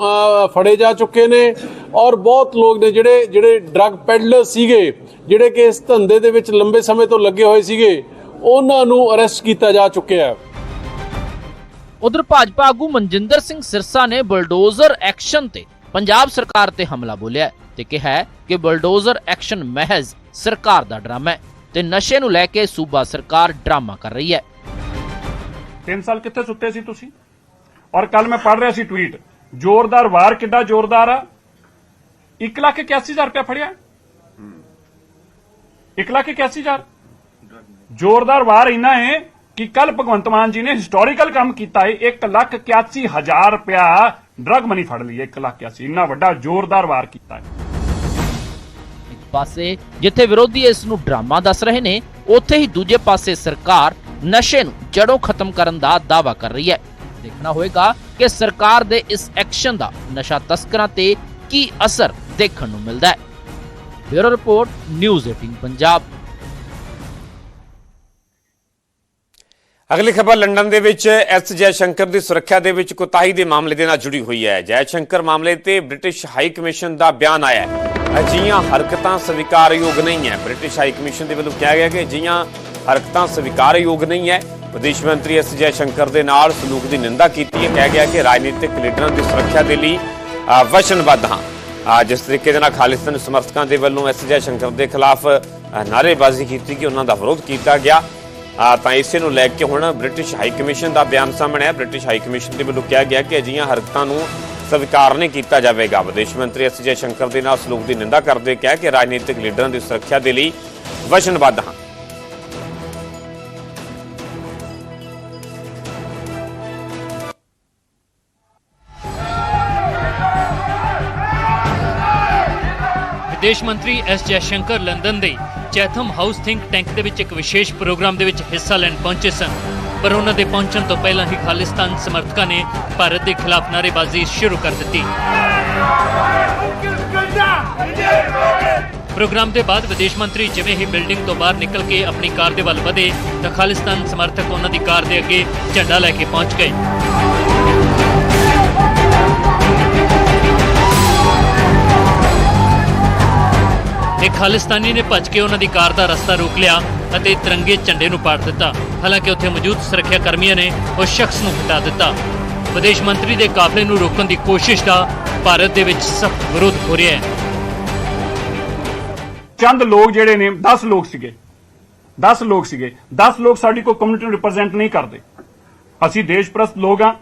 ਫੜੇ ਜਾ ਚੁੱਕੇ ਨੇ ਔਰ ਬਹੁਤ ਲੋਕ ਨੇ ਜਿਹੜੇ ਜਿਹੜੇ ਡਰੱਗ ਪੈਡਲਰ ਸੀਗੇ, ਜਿਹੜੇ ਕਿ ਇਸ ਧੰਦੇ ਦੇ ਵਿੱਚ ਲੰਬੇ ਸਮੇਂ ਤੋਂ ਲੱਗੇ ਹੋਏ ਸੀਗੇ, ਉਹਨਾਂ ਨੂੰ ਅਰੈਸਟ ਕੀਤਾ ਜਾ ਚੁੱਕਿਆ ਹੈ। ਉਧਰ ਭਾਜਪਾ ਆਗੂ ਮਨਜਿੰਦਰ ਸਿੰਘ ਸਿਰਸਾ ਨੇ ਬਲਡੋਜਰ ਐਕਸ਼ਨ ਤੇ ਪੰਜਾਬ ਸਰਕਾਰ ਤੇ ਹਮਲਾ ਬੋਲਿਆ ਤੇ ਕਿਹਾ ਕਿ ਬਲਡੋਜ਼ਰ ਐਕਸ਼ਨ ਮਹਿਜ਼ ਸਰਕਾਰ ਦਾ ਡਰਾਮਾ ਹੈ। ਤੇ ਨਸ਼ੇ ਨੂੰ ਲੈ ਕੇ ਸੂਬਾ ਸਰਕਾਰ ਡਰਾਮਾ ਕਰ ਰਹੀ ਹੈ। 3 ਸਾਲ ਕਿੱਥੇ ਸੁੱਤੇ ਸੀ ਤੁਸੀਂ? ਔਰ ਕੱਲ ਮੈਂ ਪੜ੍ਹ ਰਿਹਾ ਸੀ ਟਵੀਟ ਜ਼ੋਰਦਾਰ ਵਾਰ ਕਿੱਡਾ ਜ਼ੋਰਦਾਰ ਆ? 1 ਲੱਖ 81000 ਰੁਪਇਆ ਫੜਿਆ? 1 ਲੱਖ 81 ਹਜ਼ਾਰ? ਜ਼ੋਰਦਾਰ ਵਾਰ ਇੰਨਾ ਹੈ ਕਿ ਕੱਲ ਭਗਵੰਤ ਮਾਨ ਜੀ ਨੇ ਹਿਸਟੋਰੀਕਲ ਕੰਮ ਕੀਤਾ ਹੈ 1 ਲੱਖ 81 ਹਜ਼ਾਰ ਰੁਪਇਆ ਡਰਗ ਮਨੀ ਫੜ ਲਈ 1 ਲੱਖ 81 ਇੰਨਾ ਵੱਡਾ ਜ਼ੋਰਦਾਰ ਵਾਰ ਕੀਤਾ ਹੈ। ਪਾਸੇ, ਜਿੱਥੇ ਵਿਰੋਧੀ ਇਸ ਨੂੰ ਡਰਾਮਾ ਦੱਸ ਰਹੇ ਨੇ, ਉੱਥੇ ਹੀ ਦੂਜੇ ਪਾਸੇ ਸਰਕਾਰ ਨਸ਼ੇ ਨੂੰ ਜੜੋਂ ਖਤਮ ਕਰਨ ਦਾ ਦਾਅਵਾ ਕਰ ਰਹੀ ਹੈ। ਦੇਖਣਾ ਹੋਏਗਾ ਕਿ ਸਰਕਾਰ ਦੇ ਇਸ ਐਕਸ਼ਨ ਦਾ ਨਸ਼ਾ ਤਸਕਰਾਂ ਤੇ ਕੀ ਅਸਰ ਦੇਖਣ ਨੂੰ ਮਿਲਦਾ ਹੈ। Bureau report, news 18 Punjab. ਅਗਲੀ ਖਬਰ ਲੰਡਨ ਦੇ ਵਿੱਚ ਐਸ ਜੈ ਸ਼ੰਕਰ ਦੀ ਸੁਰੱਖਿਆ ਦੇ ਵਿੱਚ ਕੋਤਾਹੀ ਦੇ ਮਾਮਲੇ ਦੇ ਨਾਲ ਜੁੜੀ ਹੋਈ ਹੈ। ਜੈ ਸ਼ੰਕਰ ਮਾਮਲੇ ਤੇ ਬ੍ਰਿਟਿਸ਼ ਹਾਈ ਕਮਿਸ਼ਨ ਦਾ ਬਿਆਨ ਆਇਆ ਹੈ। ਅਜਿਹੀਆਂ ਹਰਕਤਾਂ ਸਵੀਕਾਰਯੋਗ ਨਹੀਂ ਹੈ। ਬ੍ਰਿਟਿਸ਼ ਹਾਈ ਕਮਿਸ਼ਨ ਦੇ ਵੱਲੋਂ ਕਿਹਾ ਗਿਆ ਕਿ ਅਜਿਹੀਆਂ ਹਰਕਤਾਂ ਸਵੀਕਾਰਯੋਗ ਨਹੀਂ ਹੈ। ਵਿਦੇਸ਼ ਮੰਤਰੀ ਐਸ ਜੈ ਸ਼ੰਕਰ ਦੇ ਨਾਲ ਸਲੂਕ ਦੀ ਨਿੰਦਾ ਕੀਤੀ ਹੈ। ਕਿਹਾ ਗਿਆ ਕਿ ਰਾਜਨੀਤਿਕ ਲੀਡਰਾਂ ਦੀ ਸੁਰੱਖਿਆ ਦੇ ਲਈ ਵਚਨਬੱਧ ਹਾਂ। ਜਿਸ ਤਰੀਕੇ ਦੇ ਨਾਲ ਖਾਲਿਸਤਾਨ ਸਮਰਥਕਾਂ ਦੇ ਵੱਲੋਂ ਐਸ ਜੈ ਸ਼ੰਕਰ ਦੇ ਖਿਲਾਫ ਅ, ਨਾਅਰੇਬਾਜ਼ੀ ਕੀਤੀ ਕਿ ਉਹਨਾਂ ਦਾ ਵਿਰੋਧ ਕੀਤਾ ਗਿਆ। ਤਾਂ ਇਸੇ ਨੂੰ ਲੈ ਕੇ ਹੁਣ ਬ੍ਰਿਟਿਸ਼ ਹਾਈ ਕਮਿਸ਼ਨ ਦਾ ਬਿਆਨ ਸਾਹਮਣੇ ਹੈ ਬ੍ਰਿਟਿਸ਼ ਹਾਈ ਕਮਿਸ਼ਨ ਦੇ ਵੱਲੋਂ ਕਿਹਾ ਗਿਆ ਕਿ ਅਜਿਹੀਆਂ ਹਰਕਤਾਂ ਨੂੰ ਸਵੀਕਾਰ ਨਹੀਂ ਕੀਤਾ ਜਾਵੇਗਾ। ਵਿਦੇਸ਼ ਮੰਤਰੀ ਐਸ ਜੈ ਸ਼ੰਕਰ ਦੇ ਨਾਲ ਸਲੂਕ ਦੀ ਨਿੰਦਾ ਕਰਦੇ ਕਿਹਾ ਕਿ ਰਾਜਨੀਤਿਕ ਲੀਡਰਾਂ ਦੀ ਸੁਰੱਖਿਆ ਦੇ ਲਈ ਵਚਨਬੱਧ ਹਾਂ। ਵਿਦੇਸ਼ ਮੰਤਰੀ ਐਸ ਜੈਸ਼ੰਕਰ ਲੰਡਨ ਦੇ ਚੈਥਮ ਹਾਊਸ ਥਿੰਕ ਟੈਂਕ ਦੇ ਵਿੱਚ ਇੱਕ ਵਿਸ਼ੇਸ਼ ਪ੍ਰੋਗਰਾਮ ਦੇ ਵਿੱਚ ਹਿੱਸਾ ਲੈਣ ਪਹੁੰਚੇ ਸਨ, ਪਰ ਉਹਨਾਂ ਦੇ ਪਹੁੰਚਣ ਤੋਂ ਪਹਿਲਾਂ ਹੀ ਖਾਲਿਸਤਾਨ ਸਮਰਥਕਾਂ ਨੇ ਭਾਰਤ ਦੇ ਖਿਲਾਫ ਨਾਅਰੇਬਾਜ਼ੀ ਸ਼ੁਰੂ ਕਰ ਦਿੱਤੀ। ਪ੍ਰੋਗਰਾਮ ਦੇ ਬਾਅਦ ਵਿਦੇਸ਼ ਮੰਤਰੀ ਜਿਵੇਂ ਹੀ ਬਿਲਡਿੰਗ ਤੋਂ ਬਾਹਰ ਨਿਕਲ ਕੇ ਆਪਣੀ ਕਾਰ ਦੇ ਵੱਲ ਵਧੇ, ਤਾਂ ਖਾਲਿਸਤਾਨ ਸਮਰਥਕ ਉਹਨਾਂ ਦੀ ਕਾਰ ਦੇ ਅੱਗੇ ਝੰਡਾ ਲੈ ਕੇ ਪਹੁੰਚ ਗਏ। ਇੱਕ ਖਾਲਿਸਤਾਨੀ ਨੇ ਭੱਜ ਕੇ ਉਹਨਾਂ ਦੀ ਕਾਰ ਦਾ ਰਸਤਾ ਰੋਕ ਲਿਆ ਅਤੇ ਤਿਰੰਗੇ ਝੰਡੇ ਨੂੰ ਪਾੜ ਦਿੱਤਾ। ਹਾਲਾਂਕਿ ਉੱਥੇ ਮੌਜੂਦ ਸੁਰੱਖਿਆ ਕਰਮੀਆਂ ਨੇ ਉਸ ਸ਼ਖਸ ਨੂੰ ਹਟਾ ਦਿੱਤਾ। ਵਿਦੇਸ਼ ਮੰਤਰੀ ਦੇ ਕਾਫਲੇ ਨੂੰ ਰੋਕਣ ਦੀ ਕੋਸ਼ਿਸ਼ ਦਾ ਭਾਰਤ ਦੇ ਵਿੱਚ ਸਖਤ ਵਿਰੋਧ ਹੋ ਰਿਹਾ ਹੈ। ਚੰਦ ਲੋਕ ਜਿਹੜੇ ਨੇ 10 ਲੋਕ ਸੀਗੇ। 10 ਲੋਕ ਸੀਗੇ। 10 ਲੋਕ ਸਾਡੀ ਕੋਈ ਕਮਿਊਨਿਟੀ ਨੂੰ ਰਿਪਰੈਜ਼ੈਂਟ ਨਹੀਂ ਕਰਦੇ। ਅਸੀਂ ਦੇਸ਼ਪ੍ਰਸਤ ਲੋਕ ਆ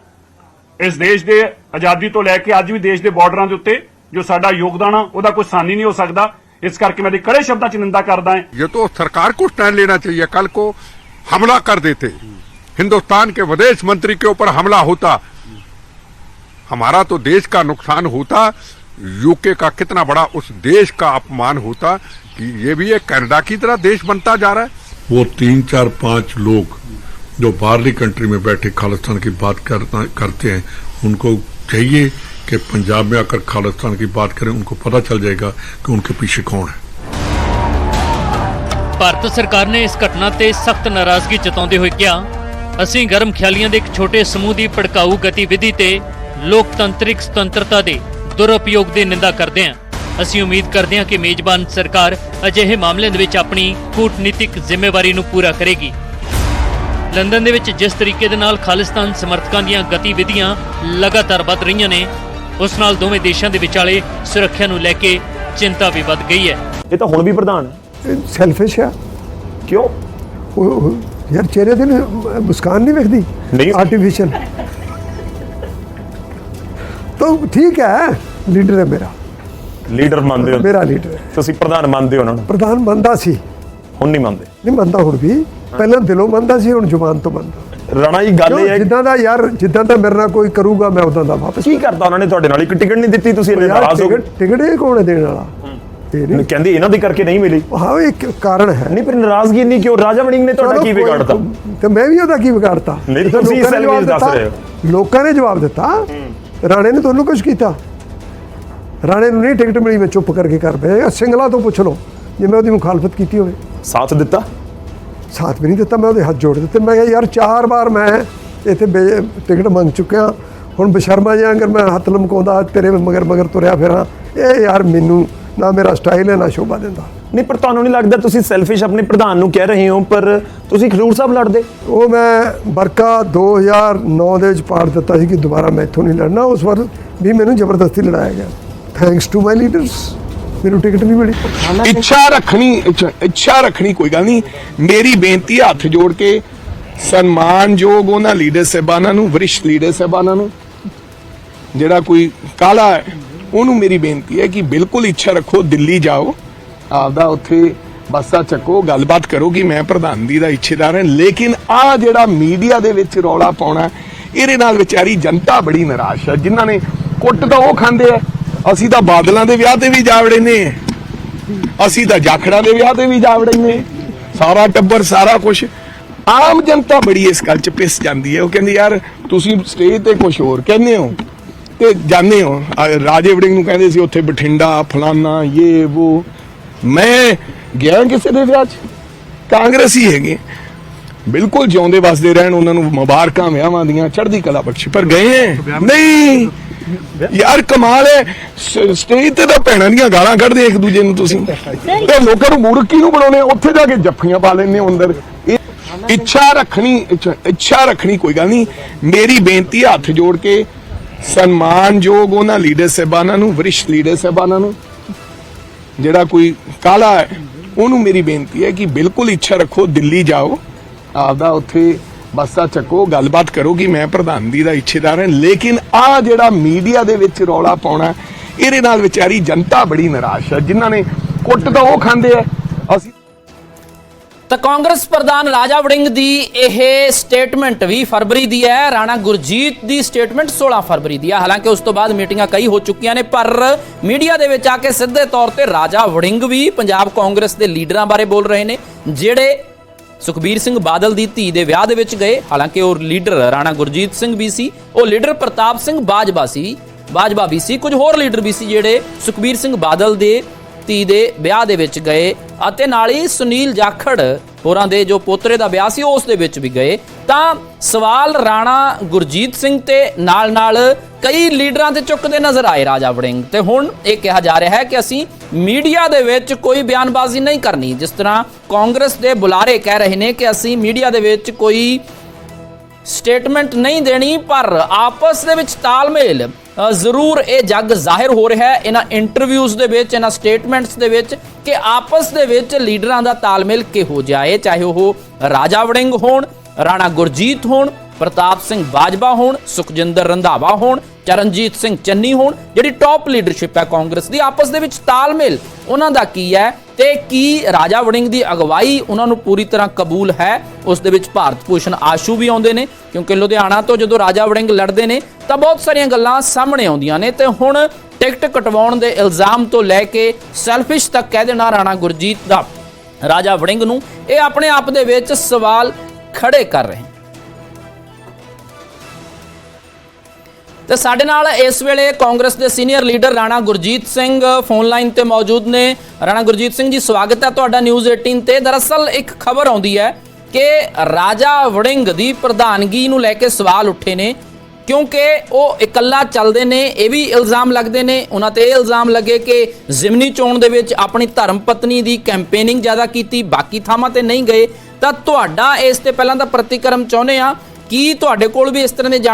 ਇਸ ਦੇਸ਼ ਦੇ ਆਜ਼ਾਦੀ ਤੋਂ ਲੈ ਕੇ ਅੱਜ ਵੀ ਦੇਸ਼ ਦੇ ਬਾਰਡਰਾਂ ਦੇ ਉੱਤੇ ਜੋ ਸਾਡਾ ਯੋਗਦਾਨ ਆ, ਉਹਦਾ ਕੋਈ ਸਾਨੀ ਨਹੀਂ ਹੋ ਸਕਦਾ। इस करके मेरी कड़े शब्दों की निंदा करता है ये तो सरकार को स्टैंड लेना चाहिए कल को हमला कर देते। हिंदुस्तान के विदेश मंत्री के ऊपर हमला होता। हमारा तो देश का नुकसान होता यूके का कितना बड़ा उस देश का अपमान होता कि ये भी एक कनाडा की तरह देश बनता जा रहा है। वो तीन चार पाँच लोग जो बाहरली कंट्री में बैठे खालिस्तान की बात करते हैं उनको चाहिए कि पंजाब में आकर खालिस्तान की बात करें उनको पता चल जाएगा कि उनके पीछे कौन है ਭਾਰਤ ਸਰਕਾਰ ਨੇ ਇਸ ਘਟਨਾ ਤੇ ਸਖਤ ਨਾਰਾਜ਼ਗੀ ਜਤਾਉਂਦੇ ਹੋਏ ਕਿਹਾ ਅਸੀਂ ਗਰਮ ਖਿਆਲੀਆਂ ਦੇ ਇੱਕ ਛੋਟੇ ਸਮੂਹ ਦੀ ਭੜਕਾਊ ਗਤੀਵਿਧੀ ਤੇ ਲੋਕਤੰਤਰਿਕ ਸੁਤੰਤਰਤਾ ਦੇ ਦੁਰਉਪਯੋਗ ਦੀ ਨਿੰਦਾ ਕਰਦੇ ਹਾਂ ਅਸੀਂ ਉਮੀਦ ਕਰਦੇ ਹਾਂ ਕਿ ਮੇਜ਼ਬਾਨ ਸਰਕਾਰ ਅਜਿਹੇ ਮਾਮਲਿਆਂ ਦੇ ਵਿੱਚ ਆਪਣੀ ਕੂਟਨੀਤਿਕ ਜ਼ਿੰਮੇਵਾਰੀ ਨੂੰ ਪੂਰਾ ਕਰੇਗੀ ਲੰਡਨ ਦੇ ਵਿੱਚ ਜਿਸ ਤਰੀਕੇ ਦੇ ਨਾਲ ਖਾਲਿਸਤਾਨ ਸਮਰਥਕਾਂ ਦੀਆਂ ਗਤੀਵਿਧੀਆਂ ਲਗਾਤਾਰ ਵੱਧ ਰਹੀਆਂ ਨੇ ਉਸ ਨਾਲ ਦੋਵੇਂ ਦੇਸ਼ਾਂ ਦੇ ਵਿਚਾਲੇ ਸੁਰੱਖਿਆ ਨੂੰ ਲੈ ਕੇ ਚਿੰਤਾ ਵੀ ਵੱਧ ਗਈ ਹੈ। ਇਹ ਤਾਂ ਹੁਣ ਵੀ ਪ੍ਰਧਾਨ ਸੈਲਫਿਸ਼ ਆ। ਕਿਉਂ? ਉਹ- ਯਾਰ ਚਿਹਰੇ ਤੇ ਨਾ ਮੁਸਕਾਨ ਨਹੀਂ ਵੇਖਦੀ? ਨਹੀਂ। ਆਰਟੀਫੀਸ਼ੀਅਲ ਤਾਂ ਠੀਕ ਹੈ ਲੀਡਰ ਹੈ ਮੇਰਾ। ਲੀਡਰ ਮੰਨਦੇ ਹੋ? ਮੇਰਾ ਲੀਡਰ ਹੈ। ਤੁਸੀਂ ਪ੍ਰਧਾਨ ਮੰਨਦੇ ਹੋ ਉਹਨਾਂ ਨੂੰ? ਪ੍ਰਧਾਨ ਮੰਨਦਾ ਸੀ। ਹੁਣ ਨਹੀਂ ਮੰਨਦੇ। ਨਹੀਂ ਮੰਨਦਾ ਹੁਣ ਵੀ। ਪਹਿਲਾਂ ਦਿਲੋਂ ਮੰਨਦਾ ਸੀ ਹੁਣ ਜ਼ੁਬਾਨ ਤੋਂ ਮੰਨਦਾ। ਰਾਣਾ ਜੀ ਗੱਲ ਇਹ ਹੈ ਜਿੱਦਾਂ ਦਾ ਯਾਰ ਜਿੱਦਾਂ ਦਾ ਮੇਰੇ ਨਾਲ ਕੋਈ ਕਰੂਗਾ ਮੈਂ ਉਦਾਂ ਦਾ ਵਾਪਸ ਕੀ ਕਰਤਾ ਉਹਨਾਂ ਨੇ ਤੁਹਾਡੇ ਨਾਲ? ਇੱਕ ਟਿਕਟ ਨਹੀਂ ਦਿੱਤੀ ਤੁਸੀਂ ਇੰਨੇ ਨਾਰਾਜ਼ ਹੋ ਟਿਕਟ ਟਿਕਟ ਇਹ ਕੌਣ ਹੈ ਦੇਣ ਵਾਲਾ? ਨਹੀਂ। ਕਹਿੰਦੇ ਇਹਨਾਂ ਦੀ ਕਰਕੇ ਨਹੀਂ ਮਿਲੀ। ਹਾਂ ਇੱਕ ਕਾਰਨ ਹੈ। ਨਹੀਂ ਪਰ ਨਾਰਾਜ਼ਗੀ ਇੰਨੀ ਕਿਉਂ ਰਾਜਾ ਵੜਿੰਗ ਨੇ ਤੁਹਾਡਾ ਕੀ ਵਿਗਾੜਤਾ ਤੇ ਮੈਂ ਵੀ ਉਹਦਾ ਕੀ ਵਿਗਾੜਤਾ ਨਹੀਂ, ਤੁਸੀਂ ਜਵਾਬ ਦੱਸ। ਰਹੇ ਹੋ। ਲੋਕਾਂ ਨੇ ਜਵਾਬ ਦਿੱਤਾ ਰਾਣੇ ਨੇ ਤੁਹਾਨੂੰ ਕੁਝ ਕੀਤਾ? ਰਾਣੇ ਨੂੰ ਨਹੀਂ ਟਿਕਟ ਮਿਲੀ ਮੈਂ ਚੁੱਪ ਕਰਕੇ ਕਰ ਪਿਆ ਸਿੰਗਲਾ ਤੋਂ ਪੁੱਛ ਲਓ ਜੇ ਮੈਂ ਉਹਦੀ ਮੁਖਾਲਫਤ ਕੀਤੀ ਹੋਵੇ। ਸਾਥ ਦਿੱਤਾ? ਸਾਥ ਵੀ ਨਹੀਂ ਦਿੱਤਾ ਮੈਂ ਉਹਦੇ ਹੱਥ ਜੋੜ ਦਿੱਤੇ। ਮੈਂ ਕਿਹਾ ਯਾਰ ਚਾਰ ਵਾਰ ਮੈਂ ਇੱਥੇ ਟਿਕਟ ਮੰਗ ਚੁੱਕਿਆ। ਹੁਣ ਬਸ਼ਰਮਾ ਜਾਂ ਅਗਰ ਮੈਂ ਹੱਥ ਲਮਕਾਉਂਦਾ ਤੇਰੇ ਮਗਰ ਮਗਰ ਤੁਰਿਆ ਫਿਰਾਂ। ਇਹ ਯਾਰ ਮੈਨੂੰ ਨਾ ਮੇਰਾ ਸਟਾਈਲ ਹੈ ਨਾ ਸ਼ੋਭਾ ਦਿੰਦਾ। ਨਹੀਂ ਪਰ ਤੁਹਾਨੂੰ ਨਹੀਂ ਲੱਗਦਾ ਤੁਸੀਂ ਸੈਲਫਿਸ਼ ਆਪਣੇ ਪ੍ਰਧਾਨ ਨੂੰ ਕਹਿ ਰਹੇ ਹੋ ਪਰ ਤੁਸੀਂ ਖਡੂਰ ਸਾਹਿਬ ਲੜਦੇ? ਉਹ ਮੈਂ ਬਰਕਾ 2009 ਦੇ ਵਿੱਚ ਪਾੜ ਦਿੱਤਾ ਸੀ ਕਿ ਦੁਬਾਰਾ ਮੈਂ ਇੱਥੋਂ ਨਹੀਂ ਲੜਨਾ। ਉਸ ਵਾਰ ਵੀ ਮੈਨੂੰ ਜ਼ਬਰਦਸਤੀ ਲੜਾਇਆ ਗਿਆ। ਥੈਂਕਸ ਟੂ ਮਾਈ ਲੀਡਰਸ ਮੈਨੂੰ ਟਿਕਟ ਨਹੀਂ ਮਿਲੀ। ਇੱਛਾ ਰੱਖਣੀ, ਇੱਛਾ- ਰੱਖਣੀ ਕੋਈ ਗੱਲ ਨਹੀਂ। ਮੇਰੀ ਬੇਨਤੀ ਹੱਥ ਜੋੜ ਕੇ, ਸਨਮਾਨਯੋਗ ਉਹਨਾਂ ਲੀਡਰ ਸਾਹਿਬਾਨਾਂ ਨੂੰ, ਵਰਿਸ਼ਟ ਲੀਡਰ ਸਾਹਿਬਾਨਾਂ ਨੂੰ, ਜਿਹੜਾ ਕੋਈ ਕਾਲਾ ਹੈ, ਉਹਨੂੰ ਮੇਰੀ ਬੇਨਤੀ ਹੈ ਕਿ ਬਿਲਕੁਲ ਇੱਛਾ ਰੱਖੋ, ਦਿੱਲੀ ਜਾਓ, ਆਪਦਾ ਉੱਥੇ ਬੱਸਾ ਚੱਕੋ, ਗੱਲਬਾਤ ਕਰੋ ਕਿ ਮੈਂ ਪ੍ਰਧਾਨਗੀ ਦਾ ਇੱਛੇਦਾਰ ਹਾਂ। ਲੇਕਿਨ ਆ ਜਿਹੜਾ ਮੀਡੀਆ ਦੇ ਵਿੱਚ ਰੌਲਾ ਪਾਉਣਾ, ਇਹਦੇ ਨਾਲ ਵਿਚਾਰੀ ਜਨਤਾ ਬੜੀ ਨਿਰਾਸ਼ ਹੈ। ਜਿਨ੍ਹਾਂ ਨੇ ਕੁੱਟ ਤਾਂ ਉਹ ਖਾਂਦੇ ਆ। ਅਸੀਂ ਤਾਂ ਬਾਦਲਾਂ ਦੇ ਵਿਆਹ ਤੇ ਵੀ ਜਾ ਵੜੇ ਨੇ ਅਸੀਂ ਤਾਂ ਜਾਖੜਾਂ ਦੇ ਵਿਆਹ ਤੇ ਵੀ ਜਾ ਵੜੇ ਨੇ ਸਾਰਾ ਟੱਬਰ ਸਾਰਾ ਕੁਝ ਆਮ ਜਨਤਾ ਬੜੀ ਇਸ ਗੱਲ 'ਚ ਪਿਸ ਜਾਂਦੀ ਹੈ। ਉਹ ਕਹਿੰਦੀ ਯਾਰ ਤੁਸੀਂ ਸਟੇਜ ਤੇ ਕੁਝ ਹੋਰ ਕਹਿੰਦੇ ਹੋ? ਤੇ ਜਾਣਦੇ ਹੋ। ਰਾਜੇ ਵੜਿੰਗ ਨੂੰ ਕਹਿੰਦੇ ਸੀ ਉੱਥੇ ਬਠਿੰਡਾ ਫਲਾਨਾ ਇਹ ਉਹ ਮੈਂ ਗਿਆ ਕਿਸੇ ਦੇ ਵਿਆਹ 'ਚ? ਕਾਂਗਰਸੀ ਹੈਗੇ। ਬਿਲਕੁਲ ਜਿਉਂਦੇ ਵਸਦੇ ਰਹਿਣ ਉਹਨਾਂ ਨੂੰ ਮੁਬਾਰਕਾਂ ਵਿਆਹਾਂ ਦੀਆਂ ਚੜ੍ਹਦੀ ਕਲਾ ਬਖਸ਼ੀ। ਪਰ ਗਏ ਨਹੀਂ। ਯਾਰ ਕਮਾਲ ਹੈ। ਸਟੇਜ ਤੇ ਤਾਂ ਭੈਣਾਂ ਦੀਆਂ ਗਾਲਾਂ ਕੱਢਦੇ ਇੱਕ ਦੂਜੇ ਨੂੰ ਤੁਸੀਂ। ਤੇ ਲੋਕਾਂ ਨੂੰ ਮੂਰਖੀ ਨੂੰ ਬਣਾਉਣੇ, ਉੱਥੇ ਜਾ ਕੇ ਜੱਫੀਆਂ ਪਾ ਲੈਂਦੇ ਹੋ ਅੰਦਰ। ਇੱਛਾ ਰੱਖਣੀ, ਇੱਛਾ- ਰੱਖਣੀ ਕੋਈ ਗੱਲ ਨਹੀਂ। ਮੇਰੀ ਬੇਨਤੀ ਹੱਥ ਜੋੜ ਕੇ, ਸਨਮਾਨਯੋਗ ਉਹਨਾਂ ਲੀਡਰ ਸਾਹਿਬਾਨਾਂ ਨੂੰ, ਵਰਿਸ਼ਟ ਲੀਡਰ ਸਾਹਿਬਾਨਾਂ ਨੂੰ। ਜਿਹੜਾ ਕੋਈ ਕਾਲਾ ਹੈ, ਉਹਨੂੰ ਮੇਰੀ ਬੇਨਤੀ ਹੈ ਕਿ ਬਿਲਕੁਲ ਇੱਛਾ ਰੱਖੋ, ਦਿੱਲੀ ਜਾਓ। ਆਪਦਾ ਉੱਥੇ ਬੱਸਾ ਚੱਕੋ, ਗੱਲਬਾਤ ਕਰੋ ਕਿ ਮੈਂ ਪ੍ਰਧਾਨਗੀ ਦਾ ਇੱਛੇਦਾਰ ਹਾਂ, ਲੇਕਿਨ ਆ ਜਿਹੜਾ ਮੀਡੀਆ ਦੇ ਵਿੱਚ ਰੌਲਾ ਪਾਉਣਾ ਇਹਦੇ ਨਾਲ ਵਿਚਾਰੀ ਜਨਤਾ ਬੜੀ ਨਿਰਾਸ਼ ਹੈ। ਜਿਨ੍ਹਾਂ ਨੇ ਕੁੱਟ ਤਾਂ ਉਹ ਖਾਂਦੇ ਆ। ਅਸੀਂ ਤਾਂ ਕਾਂਗਰਸ ਪ੍ਰਧਾਨ ਰਾਜਾ ਵੜਿੰਗ ਦੀ ਇਹ ਸਟੇਟਮੈਂਟ 20 ਫਰਵਰੀ ਦੀ ਹੈ। ਰਾਣਾ ਗੁਰਜੀਤ ਦੀ ਸਟੇਟਮੈਂਟ 16 ਫਰਵਰੀ ਦੀ ਹੈ। ਹਾਲਾਂਕਿ ਉਸ ਤੋਂ ਬਾਅਦ ਮੀਟਿੰਗਾਂ ਕਈ ਹੋ ਚੁੱਕੀਆਂ ਨੇ, ਪਰ ਮੀਡੀਆ ਦੇ ਵਿੱਚ ਆ ਕੇ ਸਿੱਧੇ ਤੌਰ ਤੇ ਰਾਜਾ ਵੜਿੰਗ ਵੀ ਪੰਜਾਬ ਕਾਂਗਰਸ ਦੇ ਲੀਡਰਾਂ ਬਾਰੇ ਬੋਲ ਰਹੇ ਨੇ, ਜਿਹੜੇ ਸੁਖਬੀਰ ਸਿੰਘ ਬਾਦਲ ਦੀ ਧੀ ਦੇ ਵਿਆਹ ਦੇ ਵਿੱਚ ਗਏ। ਹਾਲਾਂਕਿ ਉਹ ਲੀਡਰ ਰਾਣਾ ਗੁਰਜੀਤ ਸਿੰਘ ਵੀ ਸੀ। ਉਹ ਲੀਡਰ ਪ੍ਰਤਾਪ ਸਿੰਘ ਬਾਜਵਾ ਸੀ। ਬਾਜਵਾ ਵੀ ਸੀ, ਕੁਝ ਹੋਰ ਲੀਡਰ ਵੀ ਸੀ ਜਿਹੜੇ ਸੁਖਬੀਰ ਸਿੰਘ ਬਾਦਲ ਦੇ ਧੀ ਦੇ ਵਿਆਹ ਦੇ ਵਿੱਚ ਗਏ ਅਤੇ ਨਾਲ ਹੀ ਸੁਨੀਲ ਜਾਖੜ ਹੋਰਾਂ ਦੇ ਜੋ ਪੋਤਰੇ ਦਾ ਵਿਆਹ ਸੀ ਉਸ ਦੇ ਵਿੱਚ ਵੀ ਗਏ। ਤਾਂ ਸਵਾਲ ਰਾਣਾ ਗੁਰਜੀਤ ਸਿੰਘ ਤੇ ਨਾਲ ਨਾਲ ਕਈ ਲੀਡਰਾਂ ਤੇ ਚੁੱਕਦੇ ਨਜ਼ਰ ਆਏ ਰਾਜਾ ਵੜਿੰਗ। ਤੇ ਹੁਣ ਇਹ ਕਿਹਾ ਜਾ ਰਿਹਾ ਹੈ ਕਿ ਅਸੀਂ ਮੀਡੀਆ ਦੇ ਵਿੱਚ ਕੋਈ ਬਿਆਨਬਾਜ਼ੀ ਨਹੀਂ ਕਰਨੀ, ਜਿਸ ਤਰ੍ਹਾਂ ਕਾਂਗਰਸ ਦੇ ਬੁਲਾਰੇ ਕਹਿ ਰਹੇ ਨੇ ਕਿ ਅਸੀਂ ਮੀਡੀਆ ਦੇ ਵਿੱਚ ਕੋਈ ਸਟੇਟਮੈਂਟ ਨਹੀਂ ਦੇਣੀ, ਪਰ ਆਪਸ ਦੇ ਵਿੱਚ ਤਾਲਮੇਲ ਜ਼ਰੂਰ ਇਹ ਜੱਗ ਜ਼ਾਹਿਰ ਹੋ ਰਿਹਾ ਹੈ। ਇਹਨਾਂ ਇੰਟਰਵਿਊਜ਼ ਦੇ ਵਿੱਚ, ਇਹਨਾਂ ਸਟੇਟਮੈਂਟਸ ਦੇ ਵਿੱਚ ਕਿ ਆਪਸ ਦੇ ਵਿੱਚ ਲੀਡਰਾਂ ਦਾ ਤਾਲਮੇਲ ਕਿਹੋ ਜਿਹਾ ਹੈ, ਚਾਹੇ ਉਹ ਰਾਜਾ ਵੜਿੰਗ ਹੋਣ ਰਾਣਾ ਗੁਰਜੀਤ ਹੋਣ, ਪ੍ਰਤਾਪ ਸਿੰਘ ਬਾਜਵਾ ਹੋਣ, ਸੁਖਜਿੰਦਰ ਰੰਧਾਵਾ ਹੋਣ, ਚਰਨਜੀਤ ਸਿੰਘ ਚੰਨੀ ਹੋਣ, ਜਿਹੜੀ ਟੌਪ ਲੀਡਰਸ਼ਿਪ ਹੈ ਕਾਂਗਰਸ ਦੀ, ਆਪਸ ਦੇ ਵਿੱਚ ਤਾਲਮੇਲ, ਉਹਨਾਂ ਦਾ ਕੀ ਹੈ ਤੇ ਕੀ ਰਾਜਾ ਵੜਿੰਗ ਦੀ ਅਗਵਾਈ ਉਹਨਾਂ ਨੂੰ ਪੂਰੀ ਤਰ੍ਹਾਂ ਕਬੂਲ ਹੈ, ਉਸ ਦੇ ਵਿੱਚ ਭਾਰਤ ਭੂਸ਼ਣ ਆਸ਼ੂ ਵੀ ਆਉਂਦੇ ਨੇ, ਕਿਉਂਕਿ ਲੁਧਿਆਣਾ ਤੋਂ ਜਦੋਂ ਰਾਜਾ ਵੜਿੰਗ ਲੜਦੇ ਨੇ, ਤਾਂ ਬਹੁਤ ਸਾਰੀਆਂ ਗੱਲਾਂ ਸਾਹਮਣੇ ਆਉਂਦੀਆਂ ਨੇ, ਤੇ ਹੁਣ ਟਿਕਟ ਕਟਵਾਉਣ ਦੇ ਇਲਜ਼ਾਮ ਤੋਂ ਲੈ ਕੇ ਸੈਲਫਿਸ਼ ਤੱਕ ਕਹਿ ਦੇਣਾ ਰਾਣਾ ਗੁਰਜੀਤ ਦਾ ਰਾਜਾ ਵੜਿੰਗ ਨੂੰ, ਇਹ ਆਪਣੇ ਆਪ ਦੇ ਵਿੱਚ ਸਵਾਲ ਖੜੇ ਕਰ ਰਹੇ ਹਨ ਤੇ ਸਾਡੇ ਨਾਲ ਇਸ ਵੇਲੇ ਕਾਂਗਰਸ ਦੇ senior leader Rana Gurjeet Singh phone line ਤੇ ਮੌਜੂਦ ਨੇ। ਰਾਣਾ ਗੁਰਜੀਤ ਸਿੰਘ ਜੀ, ਸਵਾਗਤ ਹੈ ਤੁਹਾਡਾ ਨਿਊਜ਼ 18 ਤੇ। ਦਰਅਸਲ ਇੱਕ ਖਬਰ ਆਉਂਦੀ ਹੈ ਕਿ ਰਾਜਾ ਵੜਿੰਗ ਦੀ ਪ੍ਰਧਾਨਗੀ ਨੂੰ ਲੈ ਕੇ ਸਵਾਲ ਉੱਠੇ ਨੇ। ਕਿਉਂਕਿ ਉਹ ਇਕੱਲਾ ਚੱਲਦੇ ਨੇ, ਇਹ ਵੀ ਇਲਜ਼ਾਮ ਲੱਗਦੇ ਨੇ। ਉਹਨਾਂ ਤੇ ਇਹ ਇਲਜ਼ਾਮ ਲੱਗੇ ਕਿ ਜ਼ਿਮਨੀ ਚੋਣ ਦੇ ਵਿੱਚ ਆਪਣੀ ਧਰਮ ਪਤਨੀ ਦੀ ਕੈਂਪੇਨਿੰਗ ਜ਼ਿਆਦਾ ਕੀਤੀ, ਬਾਕੀ ਥਾਵਾਂ ਤੇ ਨਹੀਂ ਗਏ। ਤਾਂ ਤੁਹਾਡਾ ਇਸ ਤੇ ਪਹਿਲਾਂ ਤਾਂ ਪ੍ਰਤੀਕਰਮ ਚਾਹੁੰਦੇ ਆ ਕੀ ਤੁਹਾਡੇ ਕੋਲ ਵੀ ਇਸ ਤਰ੍ਹਾਂ ਦੇ ਜਾਣ